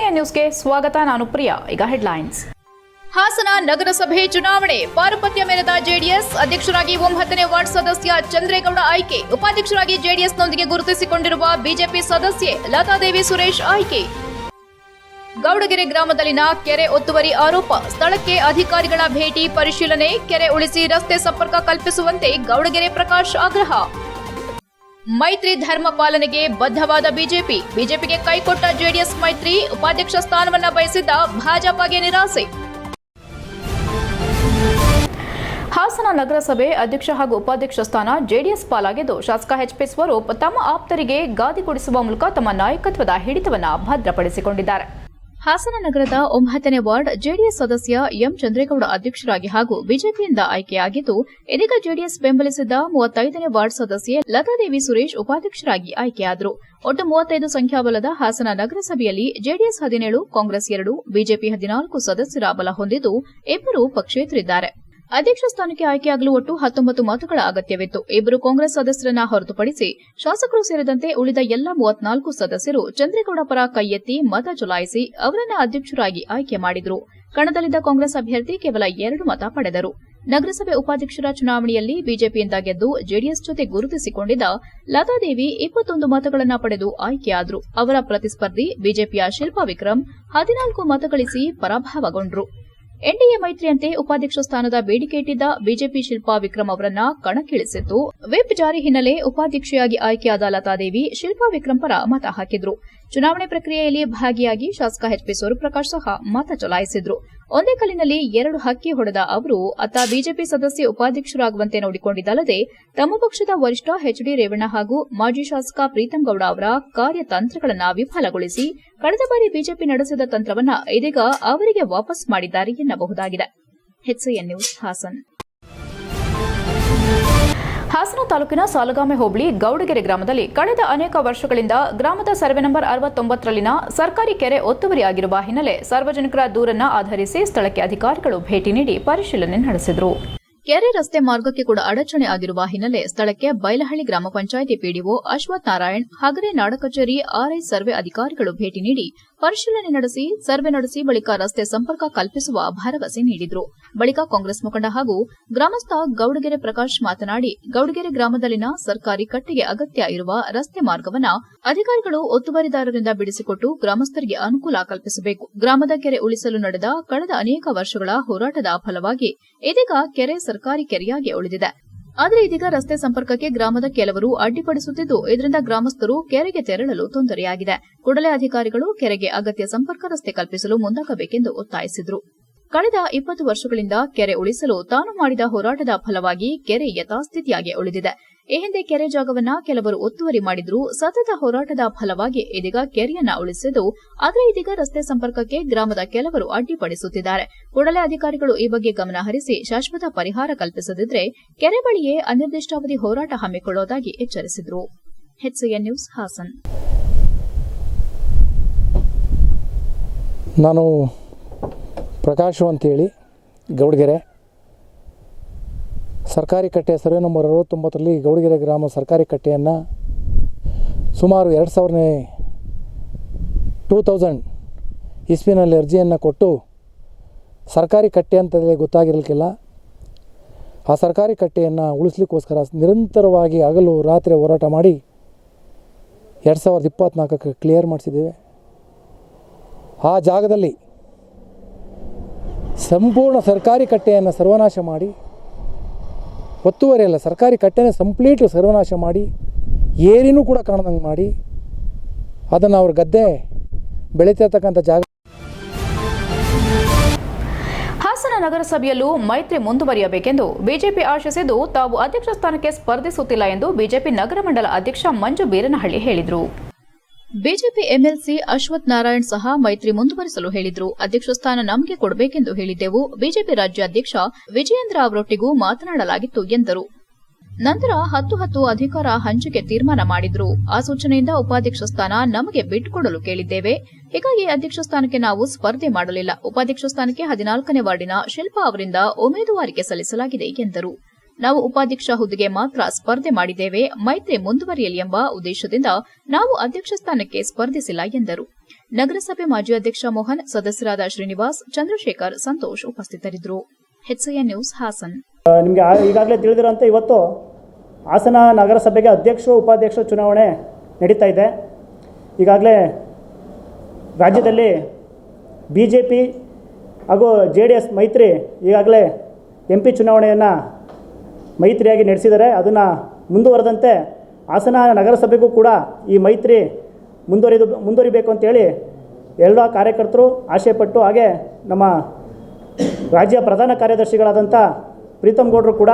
HCN ನ್ಯೂಸ್ಗೆ ಸ್ವಾಗತ. ನಾನು ಪ್ರಿಯಾ. ಈಗ ಹೆಡ್ಲೈನ್ಸ್ ಹಾಸನ ನಗರಸಭೆ ಚುನಾವಣೆ. ಪಾರುಪತ್ಯ ಮೇರೆದ ಜೆಡಿಎಸ್ ಅಧ್ಯಕ್ಷರಾಗಿ ಒಂಬತ್ತನೇ ವಾರ್ಡ್ ಸದಸ್ಯ ಚಂದ್ರೇಗೌಡ ಆಯ್ಕೆ. ಉಪಾಧ್ಯಕ್ಷರಾಗಿ ಜೆಡಿಎಸ್ನೊಂದಿಗೆ ಗುರುತಿಸಿಕೊಂಡಿರುವ ಬಿಜೆಪಿ ಸದಸ್ಯೆ ಲತಾದೇವಿ ಸುರೇಶ್ ಆಯ್ಕೆ. ಗೌಡಗೆರೆ ಗ್ರಾಮದಲ್ಲಿನ ಕೆರೆ ಒತ್ತುವರಿ ಆರೋಪ. ಸ್ಥಳಕ್ಕೆ ಅಧಿಕಾರಿಗಳ ಭೇಟಿ, ಪರಿಶೀಲನೆ, ಕೆರೆ ಉಳಿಸಿ ರಸ್ತೆ ಸಂಪರ್ಕ ಕಲ್ಪಿಸುವಂತೆ ಗೌಡಗೆರೆ ಪ್ರಕಾಶ್ ಆಗ್ರಹ. ಮೈತ್ರಿ ಧರ್ಮ ಪಾಲನೆಗೆ ಬದ್ಧವಾದ ಬಿಜೆಪಿ. ಬಿಜೆಪಿಗೆ ಕೈಕೊಟ್ಟ ಜೆಡಿಎಸ್ ಮೈತ್ರಿ ಉಪಾಧ್ಯಕ್ಷ ಸ್ಥಾನವನ್ನ ಬಯಸಿದ್ದ ಭಾಜಪಗೆ ನಿರಾಸೆ. ಹಾಸನ ನಗರಸಭೆ ಅಧ್ಯಕ್ಷ ಹಾಗೂ ಉಪಾಧ್ಯಕ್ಷ ಸ್ಥಾನ ಜೆಡಿಎಸ್ ಪಾಲಾಗಿದ್ದು, ಶಾಸಕ ಎಚ್ಪಿ ಸ್ವರೂಪ್ ತಮ್ಮ ಆಪ್ತರಿಗೆ ಗಾದಿ ಕೊಡಿಸುವ ಮೂಲಕ ತಮ್ಮ ನಾಯಕತ್ವದ ಹಿಡಿತವನ್ನು ಭದ್ರಪಡಿಸಿಕೊಂಡಿದ್ದಾರೆ. ಹಾಸನ ನಗರದ ಒಂಬತ್ತನೇ ವಾರ್ಡ್ ಜೆಡಿಎಸ್ ಸದಸ್ಯ ಎಂ ಚಂದ್ರೇಗೌಡ ಅಧ್ಯಕ್ಷರಾಗಿ ಹಾಗೂ ಬಿಜೆಪಿಯಿಂದ ಆಯ್ಕೆಯಾಗಿದ್ದು, ಇದೀಗ ಜೆಡಿಎಸ್ ಬೆಂಬಲಿಸಿದ್ದ ಮೂವತ್ತೈದನೇ ವಾರ್ಡ್ ಸದಸ್ಯೆ ಲತಾದೇವಿ ಸುರೇಶ್ ಉಪಾಧ್ಯಕ್ಷರಾಗಿ ಆಯ್ಕೆಯಾದರು. ಒಟ್ಟು ಮೂವತ್ತೈದು ಸಂಖ್ಯಾಬಲದ ಹಾಸನ ನಗರಸಭೆಯಲ್ಲಿ ಜೆಡಿಎಸ್ ಹದಿನೇಳು, ಕಾಂಗ್ರೆಸ್ ಎರಡು, ಬಿಜೆಪಿ ಹದಿನಾಲ್ಕು ಸದಸ್ಯರ ಬಲ ಹೊಂದಿದ್ದು, ಇಬ್ಬರು ಪಕ್ಷೇತರಿದ್ದಾರೆ. ಅಧ್ಯಕ್ಷ ಸ್ಥಾನಕ್ಕೆ ಆಯ್ಕೆಯಾಗಲು ಒಟ್ಟು ಹತ್ತೊಂಬತ್ತು ಮತಗಳ ಅಗತ್ಯವಿತ್ತು. ಇಬ್ಬರು ಕಾಂಗ್ರೆಸ್ ಸದಸ್ಯರನ್ನ ಹೊರತುಪಡಿಸಿ ಶಾಸಕರು ಸೇರಿದಂತೆ ಉಳಿದ ಎಲ್ಲ ಮೂವತ್ನಾಲ್ಕು ಸದಸ್ಯರು ಚಂದ್ರೇಗೌಡ ಪರ ಕೈ ಎತ್ತಿ ಮತ ಚಲಾಯಿಸಿ ಅವರನ್ನ ಅಧ್ಯಕ್ಷರಾಗಿ ಆಯ್ಕೆ ಮಾಡಿದರು. ಕಣದಲ್ಲಿದ್ದ ಕಾಂಗ್ರೆಸ್ ಅಭ್ಯರ್ಥಿ ಕೇವಲ ಎರಡು ಮತ ಪಡೆದರು. ನಗರಸಭೆ ಉಪಾಧ್ಯಕ್ಷರ ಚುನಾವಣೆಯಲ್ಲಿ ಬಿಜೆಪಿಯಿಂದ ಗೆದ್ದು ಜೆಡಿಎಸ್ ಜೊತೆ ಗುರುತಿಸಿಕೊಂಡಿದ್ದ ಲತಾದೇವಿ ಇಪ್ಪತ್ತೊಂದು ಮತಗಳನ್ನು ಪಡೆದು ಆಯ್ಕೆಯಾದರು. ಅವರ ಪ್ರತಿಸ್ಪರ್ಧಿ ಬಿಜೆಪಿಯ ಶಿಲ್ಪಾ ವಿಕ್ರಮ್ ಹದಿನಾಲ್ಕು ಮತ ಗಳಿಸಿ ಪರಾಭವಗೊಂಡ್ರು. ಎನ್ಡಿಎ ಮೈತ್ರಿಯಂತೆ ಉಪಾಧ್ಯಕ್ಷ ಸ್ಥಾನದ ಬೇಡಿಕೆ ಇಟ್ಟಿದ್ದ ಬಿಜೆಪಿ ಶಿಲ್ಪಾ ವಿಕ್ರಮ್ ಅವರನ್ನ ಕಣಕ್ಕಿಳಿಸಿದ್ದು ವಿಪ್ ಜಾರಿ ಹಿನ್ನೆಲೆ ಉಪಾಧ್ಯಕ್ಷೆಯಾಗಿ ಆಯ್ಕೆಯಾದ ಲತಾದೇವಿ ಶಿಲ್ಪಾ ವಿಕ್ರಮ್ ಪರ ಮತ ಹಾಕಿದ್ರು. ಚುನಾವಣೆ ಪ್ರಕ್ರಿಯೆಯಲ್ಲಿ ಭಾಗಿಯಾಗಿ ಶಾಸಕ ಎಚ್ಪಿ ಸೂರ್ಯಪ್ರಕಾಶ್ ಸಹ ಮತ ಚಲಾಯಿಸಿದ್ರು. ಒಂದೇ ಕಲ್ಲಿನಲ್ಲಿ ಎರಡು ಹಕ್ಕಿ ಹೊಡೆದ ಅವರು ಅತ್ತ ಬಿಜೆಪಿ ಸದಸ್ಯ ಉಪಾಧ್ಯಕ್ಷರಾಗುವಂತೆ ನೋಡಿಕೊಂಡಿದ್ದಲ್ಲದೆ, ತಮ್ಮ ಪಕ್ಷದ ವರಿಷ್ಠ ಎಚ್ಡಿ ರೇವಣ್ಣ ಹಾಗೂ ಮಾಜಿ ಶಾಸಕ ಪ್ರೀತಂ ಗೌಡ ಅವರ ಕಾರ್ಯತಂತ್ರಗಳನ್ನು ವಿಫಲಗೊಳಿಸಿ ಕಳೆದ ಬಾರಿ ಬಿಜೆಪಿ ನಡೆಸಿದ ತಂತ್ರವನ್ನ ಇದೀಗ ಅವರಿಗೆ ವಾಪಸ್ ಮಾಡಿದ್ದಾರೆ ಎನ್ನಬಹುದಾಗಿದೆ. ನ್ಯೂಸ್ ಹಾಸನ್. ಹಾಸನ ತಾಲೂಕಿನ ಸಾಲಗಾಮೆ ಹೋಬಳಿ ಗೌಡಗೆರೆ ಗ್ರಾಮದಲ್ಲಿ ಕಳೆದ ಅನೇಕ ವರ್ಷಗಳಿಂದ ಗ್ರಾಮದ ಸರ್ವೆ ನಂಬರ್ ಅರವತ್ತೊಂಬತ್ತರಲ್ಲಿನ ಸರ್ಕಾರಿ ಕೆರೆ ಒತ್ತುವರಿಯಾಗಿರುವ ಹಿನ್ನೆಲೆ ಸಾರ್ವಜನಿಕರ ದೂರನ್ನ ಆಧರಿಸಿ ಸ್ಥಳಕ್ಕೆ ಅಧಿಕಾರಿಗಳು ಭೇಟಿ ನೀಡಿ ಪರಿಶೀಲನೆ ನಡೆಸಿದರು. ಕೆರೆ ರಸ್ತೆ ಮಾರ್ಗಕ್ಕೆ ಕೂಡ ಅಡಚಣೆ ಆಗಿರುವ ಹಿನ್ನೆಲೆ ಸ್ಥಳಕ್ಕೆ ಬೈಲಹಳ್ಳಿ ಗ್ರಾಮ ಪಂಚಾಯಿತಿ ಪಿಡಿಒ ಅಶ್ವಥ್ ನಾರಾಯಣ್, ಹಗರೆ ನಾಡ ಕಚೇರಿ ಆರ್ಐ ಸರ್ವೆ ಅಧಿಕಾರಿಗಳು ಭೇಟಿ ನೀಡಿ ಪರಿಶೀಲನೆ ನಡೆಸಿ, ಸರ್ವೆ ನಡೆಸಿ ಬಳಿಕ ರಸ್ತೆ ಸಂಪರ್ಕ ಕಲ್ಪಿಸುವ ಭರವಸೆ ನೀಡಿದರು. ಬಳಿಕ ಕಾಂಗ್ರೆಸ್ ಮುಖಂಡ ಹಾಗೂ ಗ್ರಾಮಸ್ಥ ಗೌಡಗೆರೆ ಪ್ರಕಾಶ್ ಮಾತನಾಡಿ, ಗೌಡಗೆರೆ ಗ್ರಾಮದಲ್ಲಿನ ಸರ್ಕಾರಿ ಕಟ್ಟೆಗೆ ಅಗತ್ಯ ಇರುವ ರಸ್ತೆ ಮಾರ್ಗವನ್ನ ಅಧಿಕಾರಿಗಳು ಒತ್ತುವರಿದಾರರಿಂದ ಬಿಡಿಸಿಕೊಟ್ಟು ಗ್ರಾಮಸ್ಥರಿಗೆ ಅನುಕೂಲ ಕಲ್ಪಿಸಬೇಕು. ಗ್ರಾಮದ ಕೆರೆ ಉಳಿಸಲು ನಡೆದ, ಕಳೆದ ಅನೇಕ ವರ್ಷಗಳ ಹೋರಾಟದ ಫಲವಾಗಿ ಇದೀಗ ಕೆರೆ ಸರ್ಕಾರಿ ಕೆರೆಯಾಗಿ ಉಳಿದಿದೆ. ಆದರೆ ಇದೀಗ ರಸ್ತೆ ಸಂಪರ್ಕಕ್ಕೆ ಗ್ರಾಮದ ಕೆಲವರು ಅಡ್ಡಿಪಡಿಸುತ್ತಿದ್ದು, ಇದರಿಂದ ಗ್ರಾಮಸ್ಥರು ಕೆರೆಗೆ ತೆರಳಲು ತೊಂದರೆಯಾಗಿದೆ. ಕೂಡಲೇ ಅಧಿಕಾರಿಗಳು ಕೆರೆಗೆ ಅಗತ್ಯ ಸಂಪರ್ಕ ರಸ್ತೆ ಕಲ್ಪಿಸಲು ಮುಂದಾಗಬೇಕೆಂದು ಒತ್ತಾಯಿಸಿದರು. ಕಳೆದ ಇಪ್ಪತ್ತು ವರ್ಷಗಳಿಂದ ಕೆರೆ ಉಳಿಸಲು ತಾನು ಮಾಡಿದ ಹೋರಾಟದ ಫಲವಾಗಿ ಕೆರೆ ಯಥಾಸ್ಥಿತಿಯಾಗಿ ಉಳಿದಿದೆ. ಈ ಹಿಂದೆ ಕೆರೆ ಜಾಗವನ್ನ ಕೆಲವರು ಒತ್ತುವರಿ ಮಾಡಿದ್ರು. ಸತತ ಹೋರಾಟದ ಫಲವಾಗಿ ಇದೀಗ ಕೆರೆಯನ್ನ ಉಳಿಸಿದ್ದು, ಆದರೆ ಇದೀಗ ರಸ್ತೆ ಸಂಪರ್ಕಕ್ಕೆ ಗ್ರಾಮದ ಕೆಲವರು ಅಡ್ಡಿಪಡಿಸುತ್ತಿದ್ದಾರೆ. ಕೂಡಲೇ ಅಧಿಕಾರಿಗಳು ಈ ಬಗ್ಗೆ ಗಮನ ಹರಿಸಿ ಶಾಶ್ವತ ಪರಿಹಾರ ಕಲ್ಪಿಸದಿದ್ರೆ ಕೆರೆ ಬಳಿಯೇ ಅನಿರ್ದಿಷ್ಟಾವಧಿ ಹೋರಾಟ ಹಮ್ಮಿಕೊಳ್ಳುವುದಾಗಿ ಎಚ್ಚರಿಸಿದರು. ನ್ಯೂಸ್, ಹಾಸನ್. ನಾನು ಪ್ರಕಾಶು ಅಂತೇಳಿ, ಗೌಡಗೆರೆ. ಸರ್ಕಾರಿ ಕಟ್ಟೆ ಸರ್ವೆ ನಂಬರ್ ಅರವತ್ತೊಂಬತ್ತರಲ್ಲಿ ಗೌಡಗೆರೆ ಗ್ರಾಮ ಸರ್ಕಾರಿ ಕಟ್ಟೆಯನ್ನು ಸುಮಾರು ಎರಡು ಸಾವಿರನೇ ಟೂ ತೌಸಂಡ್ ಇಸ್ವಿನಲ್ಲಿ ಅರ್ಜಿಯನ್ನು ಕೊಟ್ಟು ಸರ್ಕಾರಿ ಕಟ್ಟೆ ಅಂತಲೇ ಗೊತ್ತಾಗಿರಲಿಕ್ಕಿಲ್ಲ. ಆ ಸರ್ಕಾರಿ ಕಟ್ಟೆಯನ್ನು ಉಳಿಸ್ಲಿಕ್ಕೋಸ್ಕರ ನಿರಂತರವಾಗಿ ಹಗಲು ರಾತ್ರಿ ಹೋರಾಟ ಮಾಡಿ ಎರಡು ಸಾವಿರದ ಇಪ್ಪತ್ತ್ನಾಲ್ಕಕ್ಕೆ ಕ್ಲಿಯರ್ ಮಾಡಿಸಿದ್ದೇವೆ. ಆ ಜಾಗದಲ್ಲಿ ಸಂಪೂರ್ಣ ಸರ್ಕಾರಿ ಕಟ್ಟೆಯನ್ನು ಸರ್ವನಾಶ ಮಾಡಿ ಒತ್ತುವರಿ ಅಲ್ಲ, ಸರ್ಕಾರಿ ಕಟ್ಟೆನೇ ಸಂಪ್ಲೀಟ್ ಸರ್ವನಾಶ ಮಾಡಿ, ಏರಿನೂ ಕೂಡ ಕಾಣದಂಗೆ ಮಾಡಿ, ಅದನ್ನು ಅವ್ರ ಗದ್ದೆ ಬೆಳೀತಿರ್ತಕ್ಕಂಥ ಜಾಗ ಹಾಸನ ನಗರಸಭೆಯಲ್ಲೂ ಮೈತ್ರಿ ಮುಂದುವರಿಯಬೇಕೆಂದು ಬಿಜೆಪಿ ಆಶಿಸಿದ್ದು ತಾವು ಅಧ್ಯಕ್ಷ ಸ್ಥಾನಕ್ಕೆ ಸ್ಪರ್ಧಿಸುತ್ತಿಲ್ಲ ಎಂದು ಬಿಜೆಪಿ ನಗರ ಮಂಡಲ ಅಧ್ಯಕ್ಷ ಮಂಜು ಬೀರನಹಳ್ಳಿ ಹೇಳಿದರು. ಬಿಜೆಪಿ ಎಂಎಲ್ಸಿ ಅಶ್ವಥ್ ನಾರಾಯಣ್ ಸಹ ಮೈತ್ರಿ ಮುಂದುವರಿಸಲು ಹೇಳಿದ್ರು. ಅಧ್ಯಕ್ಷ ಸ್ಥಾನ ನಮಗೆ ಕೊಡಬೇಕೆಂದು ಹೇಳಿದ್ದೆವು. ಬಿಜೆಪಿ ರಾಜ್ಯಾಧ್ಯಕ್ಷ ವಿಜಯೇಂದ್ರ ಅವರೊಟ್ಟಿಗೂ ಮಾತನಾಡಲಾಗಿತ್ತು ಎಂದರು. ನಂತರ ಹತ್ತು ಹತ್ತು ಅಧಿಕಾರ ಹಂಚಿಕೆ ತೀರ್ಮಾನ ಮಾಡಿದ್ರು. ಆ ಸೂಚನೆಯಿಂದ ಉಪಾಧ್ಯಕ್ಷ ಸ್ಥಾನ ನಮಗೆ ಬಿಟ್ಟುಕೊಡಲು ಕೇಳಿದ್ದೇವೆ. ಹೀಗಾಗಿ ಅಧ್ಯಕ್ಷ ಸ್ಥಾನಕ್ಕೆ ನಾವು ಸ್ಪರ್ಧೆ ಮಾಡಲಿಲ್ಲ. ಉಪಾಧ್ಯಕ್ಷ ಸ್ಥಾನಕ್ಕೆ ಹದಿನಾಲ್ಕನೇ ವಾರ್ಡಿನ ಶಿಲ್ಪಾ ಅವರಿಂದ ಉಮೇದುವಾರಿಕೆ ಸಲ್ಲಿಸಲಾಗಿದೆ ಎಂದರು. ನಾವು ಉಪಾಧ್ಯಕ್ಷ ಹುದ್ದೆಗೆ ಮಾತ್ರ ಸ್ಪರ್ಧೆ ಮಾಡಿದ್ದೇವೆ, ಮೈತ್ರಿ ಮುಂದುವರಿಯಲಿ ಎಂಬ ಉದ್ದೇಶದಿಂದ ನಾವು ಅಧ್ಯಕ್ಷ ಸ್ಥಾನಕ್ಕೆ ಸ್ಪರ್ಧಿಸಿಲ್ಲ ಎಂದರು. ನಗರಸಭೆ ಮಾಜಿ ಅಧ್ಯಕ್ಷ ಮೋಹನ್, ಸದಸ್ಯರಾದ ಶ್ರೀನಿವಾಸ್, ಚಂದ್ರಶೇಖರ್, ಸಂತೋಷ್ ಉಪಸ್ಥಿತರಿದ್ದರು. ನ್ಯೂಸ್, ಹಾಸನ್. ನಿಮಗೆ ಈಗಾಗಲೇ ತಿಳಿದಿರೋಂಥ ಇವತ್ತು ಹಾಸನ ನಗರಸಭೆಗೆ ಅಧ್ಯಕ್ಷ ಉಪಾಧ್ಯಕ್ಷ ಚುನಾವಣೆ ನಡೀತಾ ಇದೆ. ಈಗಾಗಲೇ ರಾಜ್ಯದಲ್ಲಿ ಬಿ ಜೆ ಪಿ ಹಾಗೂ ಜೆ ಡಿ ಎಸ್ ಮೈತ್ರಿ ಈಗಾಗಲೇ ಎಂ ಪಿ ಚುನಾವಣೆಯನ್ನು ಮೈತ್ರಿಯಾಗಿ ನಡೆಸಿದ್ದಾರೆ ಅದನ್ನು ಮುಂದುವರೆದಂತೆ ಹಾಸನ ನಗರಸಭೆಗೂ ಕೂಡ ಈ ಮೈತ್ರಿ ಮುಂದುವರಿದು ಮುಂದುವರಿಬೇಕು ಅಂತೇಳಿ ಎಲ್ಲ ಕಾರ್ಯಕರ್ತರು ಆಶಯಪಟ್ಟು ಹಾಗೆ ನಮ್ಮ ರಾಜ್ಯ ಪ್ರಧಾನ ಕಾರ್ಯದರ್ಶಿಗಳಾದಂಥ ಪ್ರೀತಮ್ ಗೌಡರು ಕೂಡ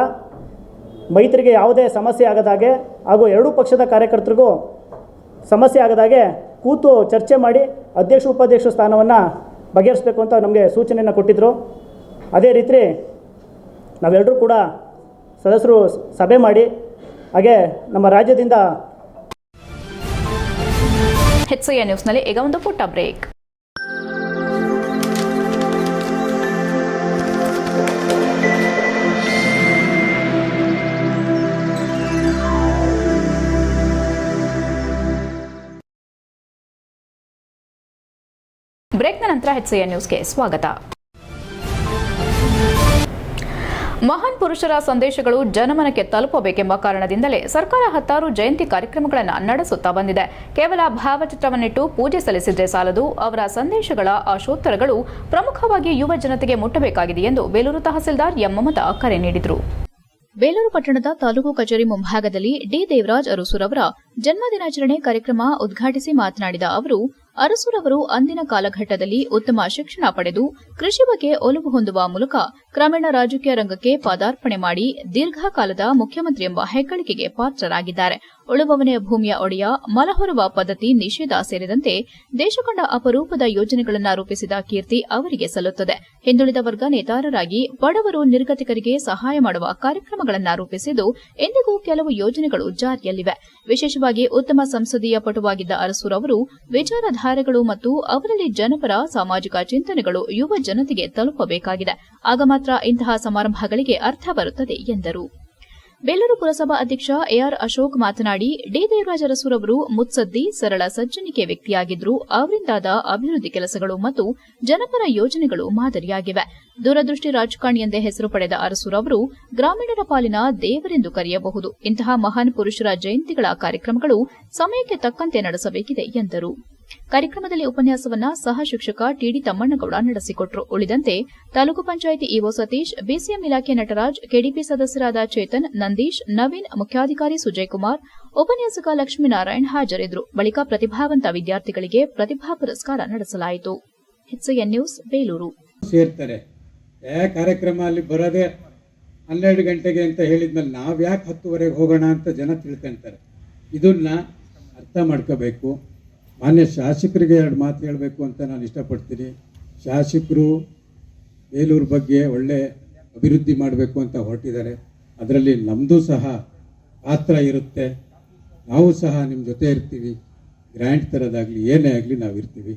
ಮೈತ್ರಿಗೆ ಯಾವುದೇ ಸಮಸ್ಯೆ ಆಗದಾಗೆ ಹಾಗೂ ಎರಡೂ ಪಕ್ಷದ ಕಾರ್ಯಕರ್ತರಿಗೂ ಸಮಸ್ಯೆ ಆಗದಾಗೆ ಕೂತು ಚರ್ಚೆ ಮಾಡಿ ಅಧ್ಯಕ್ಷ, ಉಪಾಧ್ಯಕ್ಷ ಸ್ಥಾನವನ್ನು ಬಗೆಹರಿಸಬೇಕು ಅಂತ ನಮಗೆ ಸೂಚನೆಯನ್ನು ಕೊಟ್ಟಿದ್ದರು ಅದೇ ರೀತಿ ನಾವೆಲ್ಲರೂ ಕೂಡ ಸದಸ್ಯರು ಸಭೆ ಮಾಡಿ, ಹಾಗೆ ನಮ್ಮ ರಾಜ್ಯದಿಂದ ಎಚ್ಸಿಎನ್ ನ್ಯೂಸ್ನಲ್ಲಿ ಈಗ ಒಂದು ಪುಟ್ಟ ಬ್ರೇಕ್. ಬ್ರೇಕ್ನ ನಂತರ ಎಚ್ಸಿಎನ್ ನ್ಯೂಸ್ಗೆ ಸ್ವಾಗತ. ಮಹಾನ್ ಪುರುಷರ ಸಂದೇಶಗಳು ಜನಮನಕ್ಕೆ ತಲುಪಬೇಕೆಂಬ ಕಾರಣದಿಂದಲೇ ಸರ್ಕಾರ ಹತ್ತಾರು ಜಯಂತಿ ಕಾರ್ಯಕ್ರಮಗಳನ್ನು ನಡೆಸುತ್ತಾ ಬಂದಿದೆ. ಕೇವಲ ಭಾವಚಿತ್ರವನ್ನಿಟ್ಟು ಪೂಜೆ ಸಲ್ಲಿಸಿದ್ರೆ ಸಾಲದು, ಅವರ ಸಂದೇಶಗಳ ಆಶೋತ್ತರಗಳು ಪ್ರಮುಖವಾಗಿ ಯುವ ಜನತೆಗೆ ಮುಟ್ಟಬೇಕಾಗಿದೆ ಎಂದು ಬೇಲೂರು ತಹಸೀಲ್ದಾರ್ ಎಂ ಮಮತಾ ಕರೆ ನೀಡಿದರು. ಬೇಲೂರು ಪಟ್ಟಣದ ತಾಲೂಕು ಕಚೇರಿ ಮುಂಭಾಗದಲ್ಲಿ ಡಿ ದೇವರಾಜ್ ಅರಸೂರವರ ಜನ್ಮದಿನಾಚರಣೆ ಕಾರ್ಯಕ್ರಮ ಉದ್ಘಾಟಿಸಿ ಮಾತನಾಡಿದ ಅವರು ಅರಸೂರವರು ಅಂದಿನ ಕಾಲಘಟ್ಟದಲ್ಲಿ ಉತ್ತಮ ಶಿಕ್ಷಣ ಪಡೆದು ಕೃಷಿ ಬಗ್ಗೆ ಒಲವು ಹೊಂದುವ ಮೂಲಕ ಕ್ರಮೇಣ ರಾಜಕೀಯ ರಂಗಕ್ಕೆ ಪಾದಾರ್ಪಣೆ ಮಾಡಿ ದೀರ್ಘಕಾಲದ ಮುಖ್ಯಮಂತ್ರಿ ಎಂಬ ಹೆಗ್ಗಳಿಕೆಗೆ ಪಾತ್ರರಾಗಿದ್ದಾರೆ. ಉಳುವವನೇ ಭೂಮಿಯ ಒಡೆಯ, ಮಲಹೊರುವ ಪದ್ಧತಿ ನಿಷೇಧ ಸೇರಿದಂತೆ ದೇಶಕಂಡ ಅಪರೂಪದ ಯೋಜನೆಗಳನ್ನು ರೂಪಿಸಿದ ಕೀರ್ತಿ ಅವರಿಗೆ ಸಲ್ಲುತ್ತದೆ. ಹಿಂದುಳಿದ ವರ್ಗ ನೇತಾರರಾಗಿ ಬಡವರು ನಿರ್ಗತಿಕರಿಗೆ ಸಹಾಯ ಮಾಡುವ ಕಾರ್ಯಕ್ರಮಗಳನ್ನು ರೂಪಿಸಿದ್ದು ಇಂದಿಗೂ ಕೆಲವು ಯೋಜನೆಗಳು ಜಾರಿಯಲ್ಲಿವೆ. ವಿಶೇಷವಾಗಿ ಉತ್ತಮ ಸಂಸದೀಯ ಪಟುವಾಗಿದ್ದ ಅರಸೂರ್ ಅವರು ವಿಚಾರಧಾರೆಗಳು ಮತ್ತು ಅವರಲ್ಲಿ ಜನಪರ ಸಾಮಾಜಿಕ ಚಿಂತನೆಗಳು ಯುವ ಜನತೆಗೆ ತಲುಪಬೇಕಾಗಿದೆ. ಆಗ ಮಾತ್ರ ಇಂತಹ ಸಮಾರಂಭಗಳಿಗೆ ಅರ್ಥ ಬರುತ್ತದೆ ಎಂದರು. ಬೇಲೂರು ಪುರಸಭಾ ಅಧ್ಯಕ್ಷ ಎಆರ್ ಅಶೋಕ್ ಮಾತನಾಡಿ, ಡಿ ದೇವರಾಜ ಅರಸೂರ್ ಅವರು ಮುತ್ಸದ್ದಿ, ಸರಳ, ಸಜ್ಜನಿಕೆ ವ್ಯಕ್ತಿಯಾಗಿದ್ದರು ಅವರಿಂದಾದ ಅಭಿವೃದ್ಧಿ ಕೆಲಸಗಳು ಮತ್ತು ಜನಪರ ಯೋಜನೆಗಳು ಮಾದರಿಯಾಗಿವೆ. ದೂರದೃಷ್ಟಿ ರಾಜಕಾರಣಿ ಎಂದೇ ಹೆಸರು ಪಡೆದ ಅರಸುರವರು ಗ್ರಾಮೀಣರ ಪಾಲಿನ ದೇವರೆಂದು ಕರೆಯಬಹುದು. ಇಂತಹ ಮಹಾನ್ ಪುರುಷರ ಜಯಂತಿಗಳ ಕಾರ್ಯಕ್ರಮಗಳು ಸಮಯಕ್ಕೆ ತಕ್ಕಂತೆ ನಡೆಸಬೇಕಿದೆ ಎಂದರು. ಕಾರ್ಯಕ್ರಮದಲ್ಲಿ ಉಪನ್ಯಾಸವನ್ನ ಸಹ ಶಿಕ್ಷಕ ಟಿಡಿ ತಮ್ಮಣ್ಣಗೌಡ ನಡೆಸಿಕೊಟ್ರು. ಉಳಿದಂತೆ ತಾಲೂಕು ಪಂಚಾಯಿತಿ ಇಒ ಸತೀಶ್, ಬಿಸಿಎಂ ಇಲಾಖೆ ನಟರಾಜ್, ಕೆಡಿಪಿ ಸದಸ್ಯರಾದ ಚೇತನ್, ನಂದೀಶ್, ನವೀನ್, ಮುಖ್ಯಾಧಿಕಾರಿ ಸುಜಯ್ ಕುಮಾರ್ ಉಪನ್ಯಾಸಕ ಲಕ್ಷ್ಮೀನಾರಾಯಣ್ ಹಾಜರಿದ್ದರು ಬಳಿಕ ಪ್ರತಿಭಾವಂತ ವಿದ್ಯಾರ್ಥಿಗಳಿಗೆ ಪ್ರತಿಭಾ ಪುರಸ್ಕಾರ ನಡೆಸಲಾಯಿತು. ನ್ಯೂಸ್, ಬೇಲೂರು. ಕಾರ್ಯಕ್ರಮ ಅಲ್ಲಿ ಬರೋದೇ ಹನ್ನೆರಡು ಗಂಟೆಗೆ ಅಂತ ಹೇಳಿದ್ಮೇಲೆ ಹತ್ತುವರೆಗೆ ಹೋಗೋಣ ಅಂತ ಜನ ಇದನ್ನ ಅರ್ಥ ಮಾಡ್ಕೋಬೇಕು. ಮಾನ್ಯ ಶಾಸಕರಿಗೆ ಎರಡು ಮಾತು ಹೇಳಬೇಕು ಅಂತ ನಾನು ಇಷ್ಟಪಡ್ತೀನಿ. ಶಾಸಕರು ಬೇಲೂರು ಬಗ್ಗೆ ಒಳ್ಳೆ ಅಭಿವೃದ್ಧಿ ಮಾಡಬೇಕು ಅಂತ ಹೊರಟಿದ್ದಾರೆ. ಅದರಲ್ಲಿ ನಮ್ಮದು ಸಹ ಪಾತ್ರ ಇರುತ್ತೆ. ನಾವು ಸಹ ನಿಮ್ಮ ಜೊತೆ ಇರ್ತೀವಿ. ಗ್ರ್ಯಾಂಟ್ ತರೋದಾಗಲಿ, ಏನೇ ಆಗಲಿ ನಾವು ಇರ್ತೀವಿ.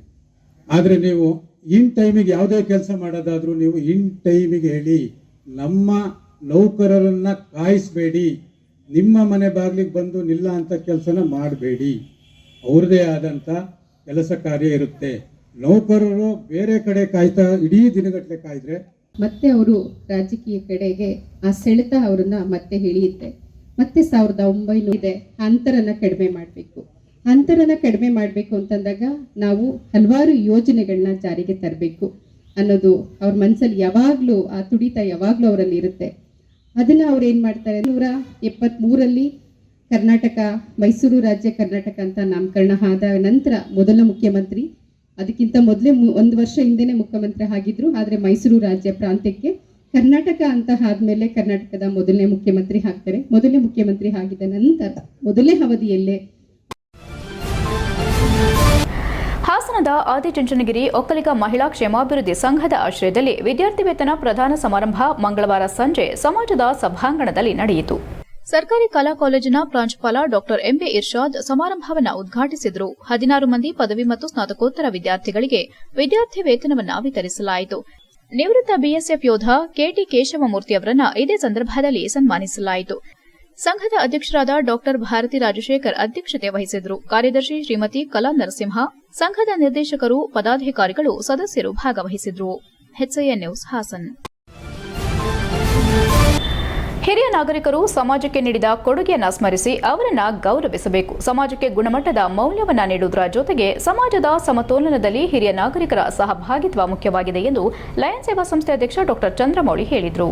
ಆದರೆ ನೀವು ಇನ್ ಟೈಮಿಗೆ ಯಾವುದೇ ಕೆಲಸ ಮಾಡೋದಾದರೂ ನೀವು ಇನ್ ಟೈಮಿಗೆ ಹೇಳಿ, ನಮ್ಮ ನೌಕರರನ್ನು ಕಾಯಿಸಬೇಡಿ. ನಿಮ್ಮ ಮನೆ ಬಾಗಿಲಿಗೆ ಬಂದು ನಿಲ್ಲ ಅಂತ ಕೆಲಸನ ಮಾಡಬೇಡಿ. ಅವ್ರದ್ದೇ ಆದಂಥ ಕೆಲಸ ಕಾರ್ಯ ಇರುತ್ತೆ. ನೌಕರರು ಬೇರೆ ಕಡೆ ಕಾಯ್ತಾ ಇಡೀ ದಿನಗಟ್ಟಲೆ ಕಾಯ್ದ್ರೆ ಮತ್ತೆ ಅವರು ರಾಜಕೀಯ ಕಡೆಗೆ ಆ ಸೆಳೆತ ಅವ್ರನ್ನ ಮತ್ತೆ ಹಿಡಿಯುತ್ತೆ. ಮತ್ತೆ ಸಾವಿರದ ಒಂಬೈನೂರ ಇದೆ. ಅಂತರನ ಕಡಿಮೆ ಮಾಡಬೇಕು. ಅಂತರನ ಕಡಿಮೆ ಮಾಡಬೇಕು ಅಂತಂದಾಗ ನಾವು ಹಲವಾರು ಯೋಜನೆಗಳನ್ನ ಜಾರಿಗೆ ತರಬೇಕು ಅನ್ನೋದು ಅವ್ರ ಮನಸ್ಸಲ್ಲಿ ಯಾವಾಗಲೂ, ಆ ತುಡಿತ ಯಾವಾಗಲೂ ಅವರಲ್ಲಿ ಇರುತ್ತೆ ಅದನ್ನ ಅವ್ರು ಏನು ಮಾಡ್ತಾರೆ? ನೂರ ಎಪ್ಪತ್ತ್ಮೂರಲ್ಲಿ ಕರ್ನಾಟಕ, ಮೈಸೂರು ರಾಜ್ಯ ಕರ್ನಾಟಕ ಅಂತ ನಾಮಕರಣ ಆದ ನಂತರ ಮೊದಲ ಮುಖ್ಯಮಂತ್ರಿ, ಅದಕ್ಕಿಂತ ಮೊದಲೇ ಒಂದು ವರ್ಷ ಹಿಂದೆನೆ ಮುಖ್ಯಮಂತ್ರಿ ಆಗಿದ್ರು, ಆದರೆ ಮೈಸೂರು ರಾಜ್ಯ ಪ್ರಾಂತ್ಯಕ್ಕೆ ಕರ್ನಾಟಕ ಅಂತ ಆದ್ಮೇಲೆ ಕರ್ನಾಟಕದ ಮೊದಲನೇ ಮುಖ್ಯಮಂತ್ರಿ ಹಾಕ್ತಾರೆ ಮೊದಲನೇ ಮುಖ್ಯಮಂತ್ರಿ ಆಗಿದ ನಂತರ ಮೊದಲನೇ ಅವಧಿಯಲ್ಲೇ ಹಾಸನದ ಆದಿಚುಂಚನಗಿರಿ ಒಕ್ಕಲಿಗ ಮಹಿಳಾ ಕ್ಷೇಮಾಭಿವೃದ್ಧಿ ಸಂಘದ ಆಶ್ರಯದಲ್ಲಿ ವಿದ್ಯಾರ್ಥಿ ವೇತನ ಪ್ರಧಾನ ಸಮಾರಂಭ ಮಂಗಳವಾರ ಸಂಜೆ ಸಮಾಜದ ಸಭಾಂಗಣದಲ್ಲಿ ನಡೆಯಿತು. ಸರ್ಕಾರಿ ಕಲಾ ಕಾಲೇಜಿನ ಪ್ರಾಂಶುಪಾಲ ಡಾಕ್ಟರ್ ಎಂಬಿ ಇರ್ಷಾದ್ ಸಮಾರಂಭವನ್ನು ಉದ್ಘಾಟಿಸಿದರು. ಹದಿನಾರು ಮಂದಿ ಪದವಿ ಮತ್ತು ಸ್ನಾತಕೋತ್ತರ ವಿದ್ಯಾರ್ಥಿಗಳಿಗೆ ವಿದ್ಯಾರ್ಥಿ ವೇತನವನ್ನು ವಿತರಿಸಲಾಯಿತು. ನಿವೃತ್ತ ಬಿಎಸ್ಎಫ್ ಯೋಧ ಕೆಟಿ ಕೇಶವಮೂರ್ತಿ ಅವರನ್ನ ಇದೇ ಸಂದರ್ಭದಲ್ಲಿ ಸನ್ಮಾನಿಸಲಾಯಿತು. ಸಂಘದ ಅಧ್ಯಕ್ಷರಾದ ಡಾಕ್ಟರ್ ಭಾರತಿ ರಾಜಶೇಖರ್ ಅಧ್ಯಕ್ಷತೆ ವಹಿಸಿದರು. ಕಾರ್ಯದರ್ಶಿ ಶ್ರೀಮತಿ ಕಲಾ ನರಸಿಂಹ, ಸಂಘದ ನಿರ್ದೇಶಕರು, ಪದಾಧಿಕಾರಿಗಳು, ಸದಸ್ಯರು ಭಾಗವಹಿಸಿದ್ರು. ನ್ಯೂಸ್ ಹಾಸನ್. ಹಿರಿಯ ನಾಗರಿಕರು ಸಮಾಜಕ್ಕೆ ನೀಡಿದ ಕೊಡುಗೆಯನ್ನು ಸ್ಮರಿಸಿ ಅವರನ್ನು ಗೌರವಿಸಬೇಕು. ಸಮಾಜಕ್ಕೆ ಗುಣಮಟ್ಟದ ಮೌಲ್ಯವನ್ನ ನೀಡುವುದರ ಜೊತೆಗೆ ಸಮಾಜದ ಸಮತೋಲನದಲ್ಲಿ ಹಿರಿಯ ನಾಗರಿಕರ ಸಹಭಾಗಿತ್ವ ಮುಖ್ಯವಾಗಿದೆ ಎಂದು ಲಯನ್ ಸೇವಾ ಸಂಸ್ಥೆ ಅಧ್ಯಕ್ಷ ಡಾ ಚಂದ್ರಮೌಳಿ ಹೇಳಿದರು.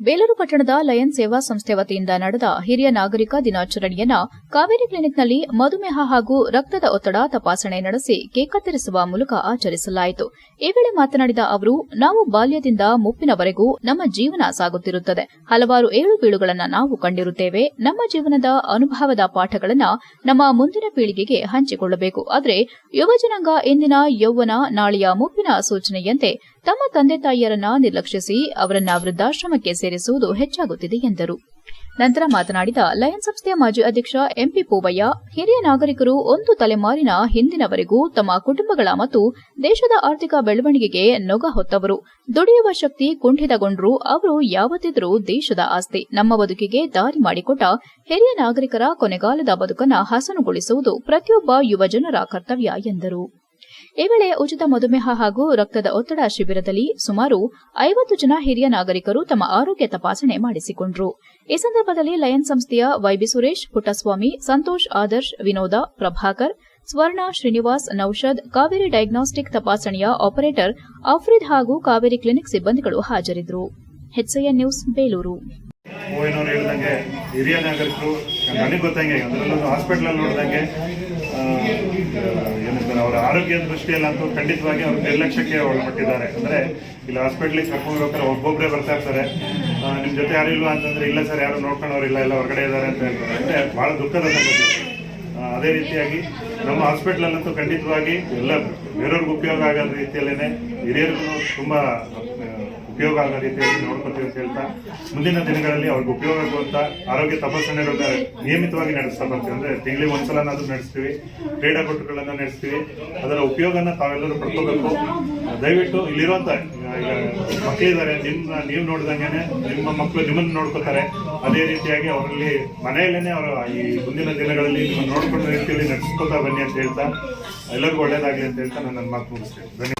ಬೇಲೂರು ಪಟ್ಟಣದ ಲಯನ್ ಸೇವಾ ಸಂಸ್ಥೆ ವತಿಯಿಂದ ನಡೆದ ಹಿರಿಯ ನಾಗರಿಕ ದಿನಾಚರಣೆಯನ್ನ ಕಾವೇರಿ ಕ್ಲಿನಿಕ್ನಲ್ಲಿ ಮಧುಮೇಹ ಹಾಗೂ ರಕ್ತದ ಒತ್ತಡ ತಪಾಸಣೆ ನಡೆಸಿ ಕೇಕ್ ಕತ್ತರಿಸುವ ಮೂಲಕ ಆಚರಿಸಲಾಯಿತು. ಈ ವೇಳೆ ಮಾತನಾಡಿದ ಅವರು, ನಾವು ಬಾಲ್ಯದಿಂದ ಮುಪ್ಪಿನವರೆಗೂ ನಮ್ಮ ಜೀವನ ಸಾಗುತ್ತಿರುತ್ತದೆ. ಹಲವಾರು ಏಳು ಬೀಳುಗಳನ್ನು ನಾವು ಕಂಡಿರುತ್ತೇವೆ. ನಮ್ಮ ಜೀವನದ ಅನುಭವದ ಪಾಠಗಳನ್ನು ನಮ್ಮ ಮುಂದಿನ ಪೀಳಿಗೆಗೆ ಹಂಚಿಕೊಳ್ಳಬೇಕು. ಆದರೆ ಯುವಜನಾಂಗ ಇಂದಿನ ಯೌವನ ನಾಳೆಯ ಮುಪ್ಪಿನ ಸೂಚನೆಯಂತೆ ತಮ್ಮ ತಂದೆ ತಾಯಿಯರನ್ನ ನಿರ್ಲಕ್ಷಿಸಿ ಅವರನ್ನ ವೃದ್ಧಾಶ್ರಮಕ್ಕೆ ಸೇರಿಸುವುದು ಹೆಚ್ಚಾಗುತ್ತಿದೆ ಎಂದರು. ನಂತರ ಮಾತನಾಡಿದ ಲಯನ್ ಸಂಸ್ಥೆಯ ಮಾಜಿ ಅಧ್ಯಕ್ಷ ಎಂಪಿ ಪೂವಯ್ಯ ಹಿರಿಯ ನಾಗರಿಕರು ಒಂದು ತಲೆಮಾರಿನ ಹಿಂದಿನವರೆಗೂ ತಮ್ಮ ಕುಟುಂಬಗಳ ಮತ್ತು ದೇಶದ ಆರ್ಥಿಕ ಬೆಳವಣಿಗೆಗೆ ನೊಗ ಹೊತ್ತವರು. ದುಡಿಯುವ ಶಕ್ತಿ ಕುಂಠಿತಗೊಂಡರೂ ಅವರು ಯಾವತ್ತಿದ್ರೂ ದೇಶದ ಆಸ್ತಿ. ನಮ್ಮ ಬದುಕಿಗೆ ದಾರಿ ಮಾಡಿಕೊಟ್ಟ ಹಿರಿಯ ನಾಗರಿಕರ ಕೊನೆಗಾಲದ ಬದುಕನ್ನು ಹಸನುಗೊಳಿಸುವುದು ಪ್ರತಿಯೊಬ್ಬ ಯುವಜನರ ಕರ್ತವ್ಯ ಎಂದರು. ಈ ವೇಳೆ ಉಚಿತ ಮಧುಮೇಹ ಹಾಗೂ ರಕ್ತದ ಒತ್ತಡ ಶಿಬಿರದಲ್ಲಿ ಸುಮಾರು ಐವತ್ತು ಜನ ಹಿರಿಯ ನಾಗರಿಕರು ತಮ್ಮ ಆರೋಗ್ಯ ತಪಾಸಣೆ ಮಾಡಿಸಿಕೊಂಡರು. ಈ ಸಂದರ್ಭದಲ್ಲಿ ಲಯನ್ ಸಂಸ್ಥೆಯ ವೈಬಿ ಸುರೇಶ್, ಪುಟ್ಟಸ್ವಾಮಿ, ಸಂತೋಷ್, ಆದರ್ಶ್, ವಿನೋದ, ಪ್ರಭಾಕರ್, ಸ್ವರ್ಣ, ಶ್ರೀನಿವಾಸ್ ನೌಷದ್ ಕಾವೇರಿ ಡಯಾಗ್ನೋಸ್ಟಿಕ್ ತಪಾಸಣೆಯ ಆಪರೇಟರ್ ಅಫ್ರಿದ್ ಹಾಗೂ ಕಾವೇರಿ ಕ್ಲಿನಿಕ್ ಸಿಬ್ಬಂದಿಗಳು ಹಾಜರಿದ್ದರು. ಓಯ್ನವ್ರು ಹೇಳ್ದಂಗೆ ಹಿರಿಯ ನಾಗರಿಕರು, ನನಗೆ ಗೊತ್ತಂಗೆ ಅದರಲ್ಲೂ ಹಾಸ್ಪಿಟ್ಲಲ್ಲಿ ನೋಡಿದಂಗೆ ಏನಂತಾರೆ ಅವರ ಆರೋಗ್ಯದ ದೃಷ್ಟಿಯಲ್ಲಿ ಅಂತೂ ಖಂಡಿತವಾಗಿ ಅವರು ನಿರ್ಲಕ್ಷ್ಯಕ್ಕೆ ಒಳಪಟ್ಟಿದ್ದಾರೆ. ಅಂದರೆ ಇಲ್ಲಿ ಹಾಸ್ಪಿಟ್ಲಿಗೆ ಕರ್ಕೊಂಡು ಹೋಗ್ತಾರೆ ಒಬ್ಬೊಬ್ಬರೇ ಬರ್ತಾ ಇರ್ತಾರೆ. ನಿಮ್ಮ ಜೊತೆ ಯಾರು ಇಲ್ವಾ ಅಂತಂದರೆ, ಇಲ್ಲ ಸರ್, ಯಾರು ನೋಡ್ಕೊಳೋರಿಲ್ಲ ಎಲ್ಲ ಹೊರಗಡೆ ಇದ್ದಾರೆ ಅಂತ ಹೇಳ್ತಾರೆ. ಅಂದರೆ ಭಾಳ ದುಃಖದ ಸಂಗತಿ. ಅದೇ ರೀತಿಯಾಗಿ ನಮ್ಮ ಹಾಸ್ಪಿಟ್ಲಲ್ಲಂತೂ ಖಂಡಿತವಾಗಿ ಎಲ್ಲ ಬೇರೆಯವ್ರಿಗೆ ಉಪಯೋಗ ಆಗೋ ರೀತಿಯಲ್ಲೇ ಹಿರಿಯರಿಗೂ ತುಂಬ ಉಪಯೋಗ ಆಗೋ ರೀತಿಯಲ್ಲಿ ನೋಡ್ಕೊತೀವಿ ಅಂತ ಹೇಳ್ತಾ, ಮುಂದಿನ ದಿನಗಳಲ್ಲಿ ಅವ್ರಿಗೆ ಉಪಯೋಗ ಆಗುವಂತ ಆರೋಗ್ಯ ತಪಾಸಣೆಗಳನ್ನ ನಿಯಮಿತವಾಗಿ ನಡೆಸ್ತಾ ಬರ್ತೀವಿ. ಅಂದ್ರೆ ತಿಂಗಳಿಗೆ ಒಂದ್ಸಲನಾದ್ರೂ ನಡೆಸ್ತೀವಿ ಕ್ರೀಡಾಪಟುಗಳನ್ನ ನಡೆಸ್ತೀವಿ. ಅದರ ಉಪಯೋಗನ ತಾವೆಲ್ಲರೂ ಪಡ್ಕೋಬೇಕು. ದಯವಿಟ್ಟು ಇಲ್ಲಿರುವಂತ ಮಕ್ಕಳಿದ್ದಾರೆ ನಿಮ್ಮ, ನೀವು ನೋಡಿದಂಗೆ ನಿಮ್ಮ ಮಕ್ಕಳು ನಿಮ್ಮನ್ನು ನೋಡ್ಕೋತಾರೆ. ಅದೇ ರೀತಿಯಾಗಿ ಅವರಲ್ಲಿ ಮನೆಯಲ್ಲೇನೆ ಅವರು ಈ ಮುಂದಿನ ದಿನಗಳಲ್ಲಿ ನಿಮ್ಮನ್ನು ನೋಡ್ಕೊಂಡ ರೀತಿಯಲ್ಲಿ ನಡೆಸ್ಕೋತಾ ಬನ್ನಿ ಅಂತ ಹೇಳ್ತಾ, ಎಲ್ಲರಿಗೂ ಒಳ್ಳೇದಾಗಲಿ ಅಂತ ಹೇಳ್ತಾ ನಾನು ನನ್ನ ಮಾತು ಮುಗಿಸ್ತೇನೆ. ಧನ್ಯವಾದ